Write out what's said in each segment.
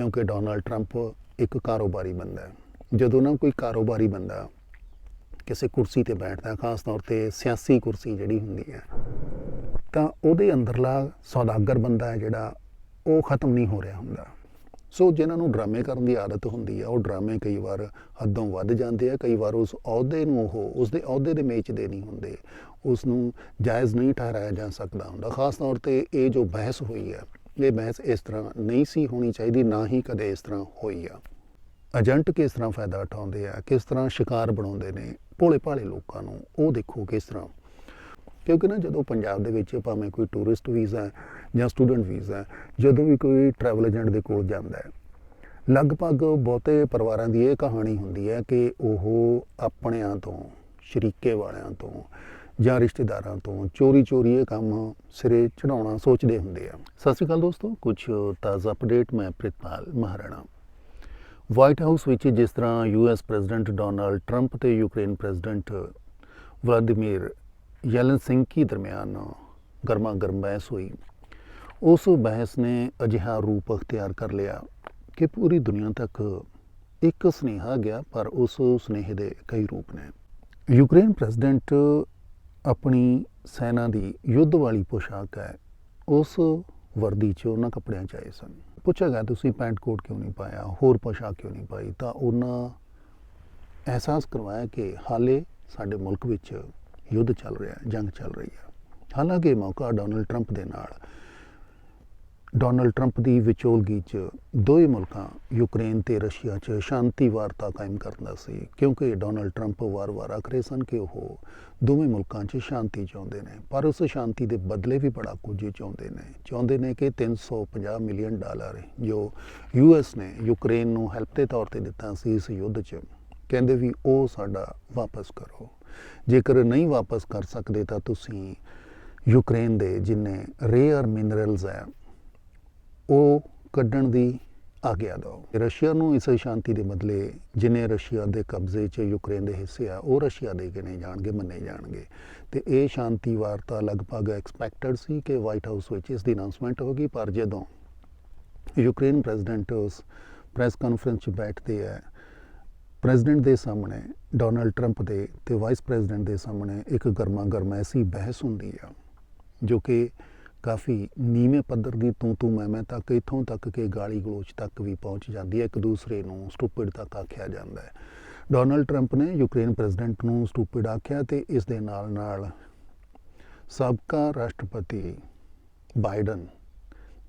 ਕਿਉਂਕਿ Donald Trump ਇੱਕ ਕਾਰੋਬਾਰੀ ਬੰਦਾ ਹੈ। ਜਦੋਂ ਨਾ ਕੋਈ ਕਾਰੋਬਾਰੀ ਬੰਦਾ ਕਿਸੇ ਕੁਰਸੀ ਤੇ ਬੈਠਦਾ, ਖਾਸ ਤੌਰ ਤੇ ਸਿਆਸੀ ਕੁਰਸੀ ਜਿਹੜੀ ਹੁੰਦੀ ਹੈ, ਤਾਂ ਉਹਦੇ ਅੰਦਰਲਾ ਸੌਦਾਗਰ ਬੰਦਾ ਹੈ ਜਿਹੜਾ ਉਹ ਖਤਮ ਨਹੀਂ ਹੋ ਰਿਹਾ ਹੁੰਦਾ। ਸੋ ਜਿਨ੍ਹਾਂ ਨੂੰ ਡਰਾਮੇ ਕਰਨ ਦੀ ਆਦਤ ਹੁੰਦੀ ਹੈ, ਉਹ ਡਰਾਮੇ ਕਈ ਵਾਰ ਹੱਦੋਂ ਵੱਧ ਜਾਂਦੇ ਆ, ਕਈ ਵਾਰ ਉਸ ਅਹੁਦੇ ਨੂੰ ਉਹ ਉਸ ਦੇ ਅਹੁਦੇ ਦੇ ਮੇਚਦੇ ਨਹੀਂ ਹੁੰਦੇ। ਉਸ ਨੂੰ ਜਾਇਜ਼ ਨਹੀਂ ਠਹਿਰਾਇਆ ਜਾ ਸਕਦਾ ਹੁੰਦਾ। ਖਾਸ ਤੌਰ ਤੇ ਇਹ ਜੋ ਬਹਿਸ ਹੋਈ ਹੈ ਇਹ ਬਹਿਸ ਇਸ ਤਰ੍ਹਾਂ ਨਹੀਂ ਸੀ ਹੋਣੀ ਚਾਹੀਦੀ, ਨਾ ਹੀ ਕਦੇ ਇਸ ਤਰ੍ਹਾਂ ਹੋਈ ਆ। ਏਜੰਟ ਕਿਸ ਤਰ੍ਹਾਂ ਫਾਇਦਾ ਉਠਾਉਂਦੇ ਆ, ਕਿਸ ਤਰ੍ਹਾਂ ਸ਼ਿਕਾਰ ਬਣਾਉਂਦੇ ਨੇ, ਭੋਲੇ ਭਾਲੇ ਲੋਕਾਂ ਨੂੰ ਉਹ ਦੇਖੋ ਕਿਸ ਤਰ੍ਹਾਂ। ਕਿਉਂਕਿ ਨਾ ਜਦੋਂ ਪੰਜਾਬ ਦੇ ਵਿੱਚ ਭਾਵੇਂ ਕੋਈ ਟੂਰਿਸਟ ਵੀਜ਼ਾ ਹੈ ਜਾਂ ਸਟੂਡੈਂਟ ਵੀਜ਼ਾ ਹੈ, ਜਦੋਂ ਵੀ ਕੋਈ ਟਰੈਵਲ ਏਜੰਟ ਦੇ ਕੋਲ ਜਾਂਦਾ ਹੈ, ਲਗਭਗ ਬਹੁਤੇ ਪਰਿਵਾਰਾਂ ਦੀ ਇਹ ਕਹਾਣੀ ਹੁੰਦੀ ਹੈ ਕਿ ਉਹ ਆਪਣਿਆਂ ਤੋਂ, ਸ਼ਰੀਕੇ ਵਾਲਿਆਂ ਤੋਂ ਜਾਂ ਰਿਸ਼ਤੇਦਾਰਾਂ ਤੋਂ ਚੋਰੀ ਚੋਰੀ ਇਹ ਕੰਮ ਸਿਰੇ ਚੜਾਉਣਾ ਸੋਚਦੇ ਹੁੰਦੇ ਆ। ਸਤਿ ਸ਼੍ਰੀ ਅਕਾਲ ਦੋਸਤੋ ਕੁਝ ਤਾਜ਼ਾ ਅਪਡੇਟ ਮੈਂ ਪ੍ਰਿਤਪਾਲ ਮਹਾਰਾਣਾ। ਵਾਈਟ ਹਾਊਸ ਵਿੱਚ ਜਿਸ ਤਰ੍ਹਾਂ ਯੂਐਸ ਪ੍ਰੈਜ਼ੀਡੈਂਟ ਡੋਨਾਲਡ ਟਰੰਪ ਤੇ ਯੂਕਰੇਨ ਪ੍ਰੈਜ਼ੀਡੈਂਟ ਵਲਾਦੀਮੀਰ ਯੈਲਨਸਿੰਕੀ ਦਰਮਿਆਨ ਗਰਮਾ ਗਰਮ ਬਹਿਸ ਹੋਈ। ਉਸ ਬਹਿਸ ਨੇ ਅਜਿਹਾ ਰੂਪ ਅਖਤਿਆਰ ਕਰ ਲਿਆ ਕਿ ਪੂਰੀ ਦੁਨੀਆ ਤੱਕ ਇੱਕ ਸੁਨੇਹਾ ਗਿਆ, ਪਰ ਉਸ ਸੁਨੇਹੇ ਦੇ ਕਈ ਰੂਪ ਨੇ। ਯੂਕਰੇਨ ਪ੍ਰੈਜ਼ੀਡੈਂਟ ਆਪਣੀ ਸੈਨਾ ਦੀ ਯੁੱਧ ਵਾਲੀ ਪੋਸ਼ਾਕ ਹੈ, ਉਸ ਵਰਦੀ 'ਚ ਉਹਨਾਂ ਕੱਪੜਿਆਂ 'ਚ ਆਏ ਸਨ। ਪੁੱਛਿਆ ਗਿਆ, ਤੁਸੀਂ ਪੈਂਟ ਕੋਟ ਕਿਉਂ ਨਹੀਂ ਪਾਇਆ? ਹੋਰ ਪੋਸ਼ਾਕ ਕਿਉਂ ਨਹੀਂ ਪਾਈ? ਤਾਂ ਉਹਨਾਂ ਅਹਿਸਾਸ ਕਰਵਾਇਆ ਕਿ ਹਾਲੇ ਸਾਡੇ ਮੁਲਕ ਵਿੱਚ ਯੁੱਧ ਚੱਲ ਰਿਹਾ ਹੈ ਜੰਗ ਚੱਲ ਰਹੀ ਹੈ। ਹਾਲਾਂਕਿ ਮੌਕਾ ਡੋਨਲਡ ਟਰੰਪ ਦੇ ਨਾਲ ਡੋਨਲਡ ਟਰੰਪ ਦੀ ਵਿਚੋਲਗੀ 'ਚ ਦੋਵੇਂ ਮੁਲਕਾਂ, ਯੂਕਰੇਨ ਤੇ ਰਸ਼ੀਆ 'ਚ ਸ਼ਾਂਤੀ ਵਾਰਤਾ ਕਾਇਮ ਕਰਨ ਸੀ, ਕਿਉਂਕਿ ਡੋਨਲਡ ਟਰੰਪ ਵਾਰ-ਵਾਰ ਆਖਰੇ ਸਨ ਕਿ ਉਹ ਦੋਵੇਂ ਮੁਲਕਾਂ 'ਚ ਸ਼ਾਂਤੀ ਚਾਹੁੰਦੇ ਨੇ, ਪਰ ਉਸ ਸ਼ਾਂਤੀ ਦੇ ਬਦਲੇ ਵੀ ਬੜਾ ਕੁਝ ਚਾਹੁੰਦੇ ਨੇ। ਚਾਹੁੰਦੇ ਨੇ ਕਿ 350 ਮਿਲੀਅਨ ਡਾਲਰ ਜੋ ਯੂਐਸ ਨੇ ਯੂਕਰੇਨ ਨੂੰ ਹੈਲਪ ਦੇ ਤੌਰ ਤੇ ਦਿੱਤਾ ਸੀ ਇਸ ਯੁੱਧ 'ਚ, ਕਹਿੰਦੇ ਵੀ ਉਹ ਸਾਡਾ ਵਾਪਸ ਕਰੋ। ਜੇਕਰ ਨਹੀਂ ਵਾਪਸ ਕਰ ਸਕਦੇ ਤਾਂ ਤੁਸੀਂ ਯੂਕਰੇਨ ਦੇ ਜਿੰਨੇ ਰੇਅਰ ਮਿਨਰਲਸ ਹੈ ਉਹ ਕੱਢਣ ਦੀ ਆਗਿਆ ਦਿਓ। ਰਸ਼ੀਆ ਨੂੰ ਇਸ ਸ਼ਾਂਤੀ ਦੇ ਬਦਲੇ ਜਿਨੇ ਰਸ਼ੀਆ ਦੇ ਕਬਜ਼ੇ 'ਚ ਯੂਕਰੇਨ ਦੇ ਹਿੱਸੇ ਆ, ਉਹ ਰਸ਼ੀਆ ਦੇ ਗਿਣੇ ਜਾਣਗੇ, ਮੰਨੇ ਜਾਣਗੇ। ਤੇ ਇਹ ਸ਼ਾਂਤੀ ਵਾਰਤਾ ਲਗਭਗ ਐਕਸਪੈਕਟਡ ਸੀ ਕਿ ਵਾਈਟ ਹਾਊਸ ਵਿੱਚ ਇਸ ਦੀ ਅਨਾਉਂਸਮੈਂਟ ਹੋਗੀ ਪਰ ਜਦੋਂ ਯੂਕਰੇਨ ਪ੍ਰੈਜ਼ੀਡੈਂਟ ਉਸ ਪ੍ਰੈਸ ਕਾਨਫਰੰਸ 'ਚ ਬੈਠਦੇ ਆ ਪ੍ਰੈਜ਼ੀਡੈਂਟ ਦੇ ਸਾਹਮਣੇ ਡੋਨਲਡ ਟਰੰਪ ਦੇ ਤੇ ਵਾਈਸ ਪ੍ਰੈਜ਼ੀਡੈਂਟ ਦੇ ਸਾਹਮਣੇ ਇੱਕ ਗਰਮਾ ਗਰਮ ਐਸੀ ਬਹਿਸ ਹੁੰਦੀ ਆ, ਜੋ ਕਿ ਕਾਫੀ ਨੀਵੇਂ ਪੱਧਰ ਦੀ ਤੂੰ ਤੂੰ ਮੈਂ ਮੈਂ ਤੱਕ, ਇਥੋਂ ਤੱਕ ਕਿ ਗਾਲੀ ਗਲੋਚ ਤੱਕ ਵੀ ਪਹੁੰਚ ਜਾਂਦੀ ਹੈ। ਇੱਕ ਦੂਸਰੇ ਨੂੰ ਸਟੂਪਿਡ ਤੱਕ ਆਖਿਆ ਜਾਂਦਾ ਹੈ। ਡੋਨਲਡ ਟਰੰਪ ਨੇ ਯੂਕਰੇਨ ਪ੍ਰੈਜ਼ੀਡੈਂਟ ਨੂੰ ਸਟੂਪਿਡ ਆਖਿਆ ਤੇ ਇਸ ਦੇ ਨਾਲ ਨਾਲ ਸਾਬਕਾ ਰਾਸ਼ਟਰਪਤੀ ਬਾਈਡਨ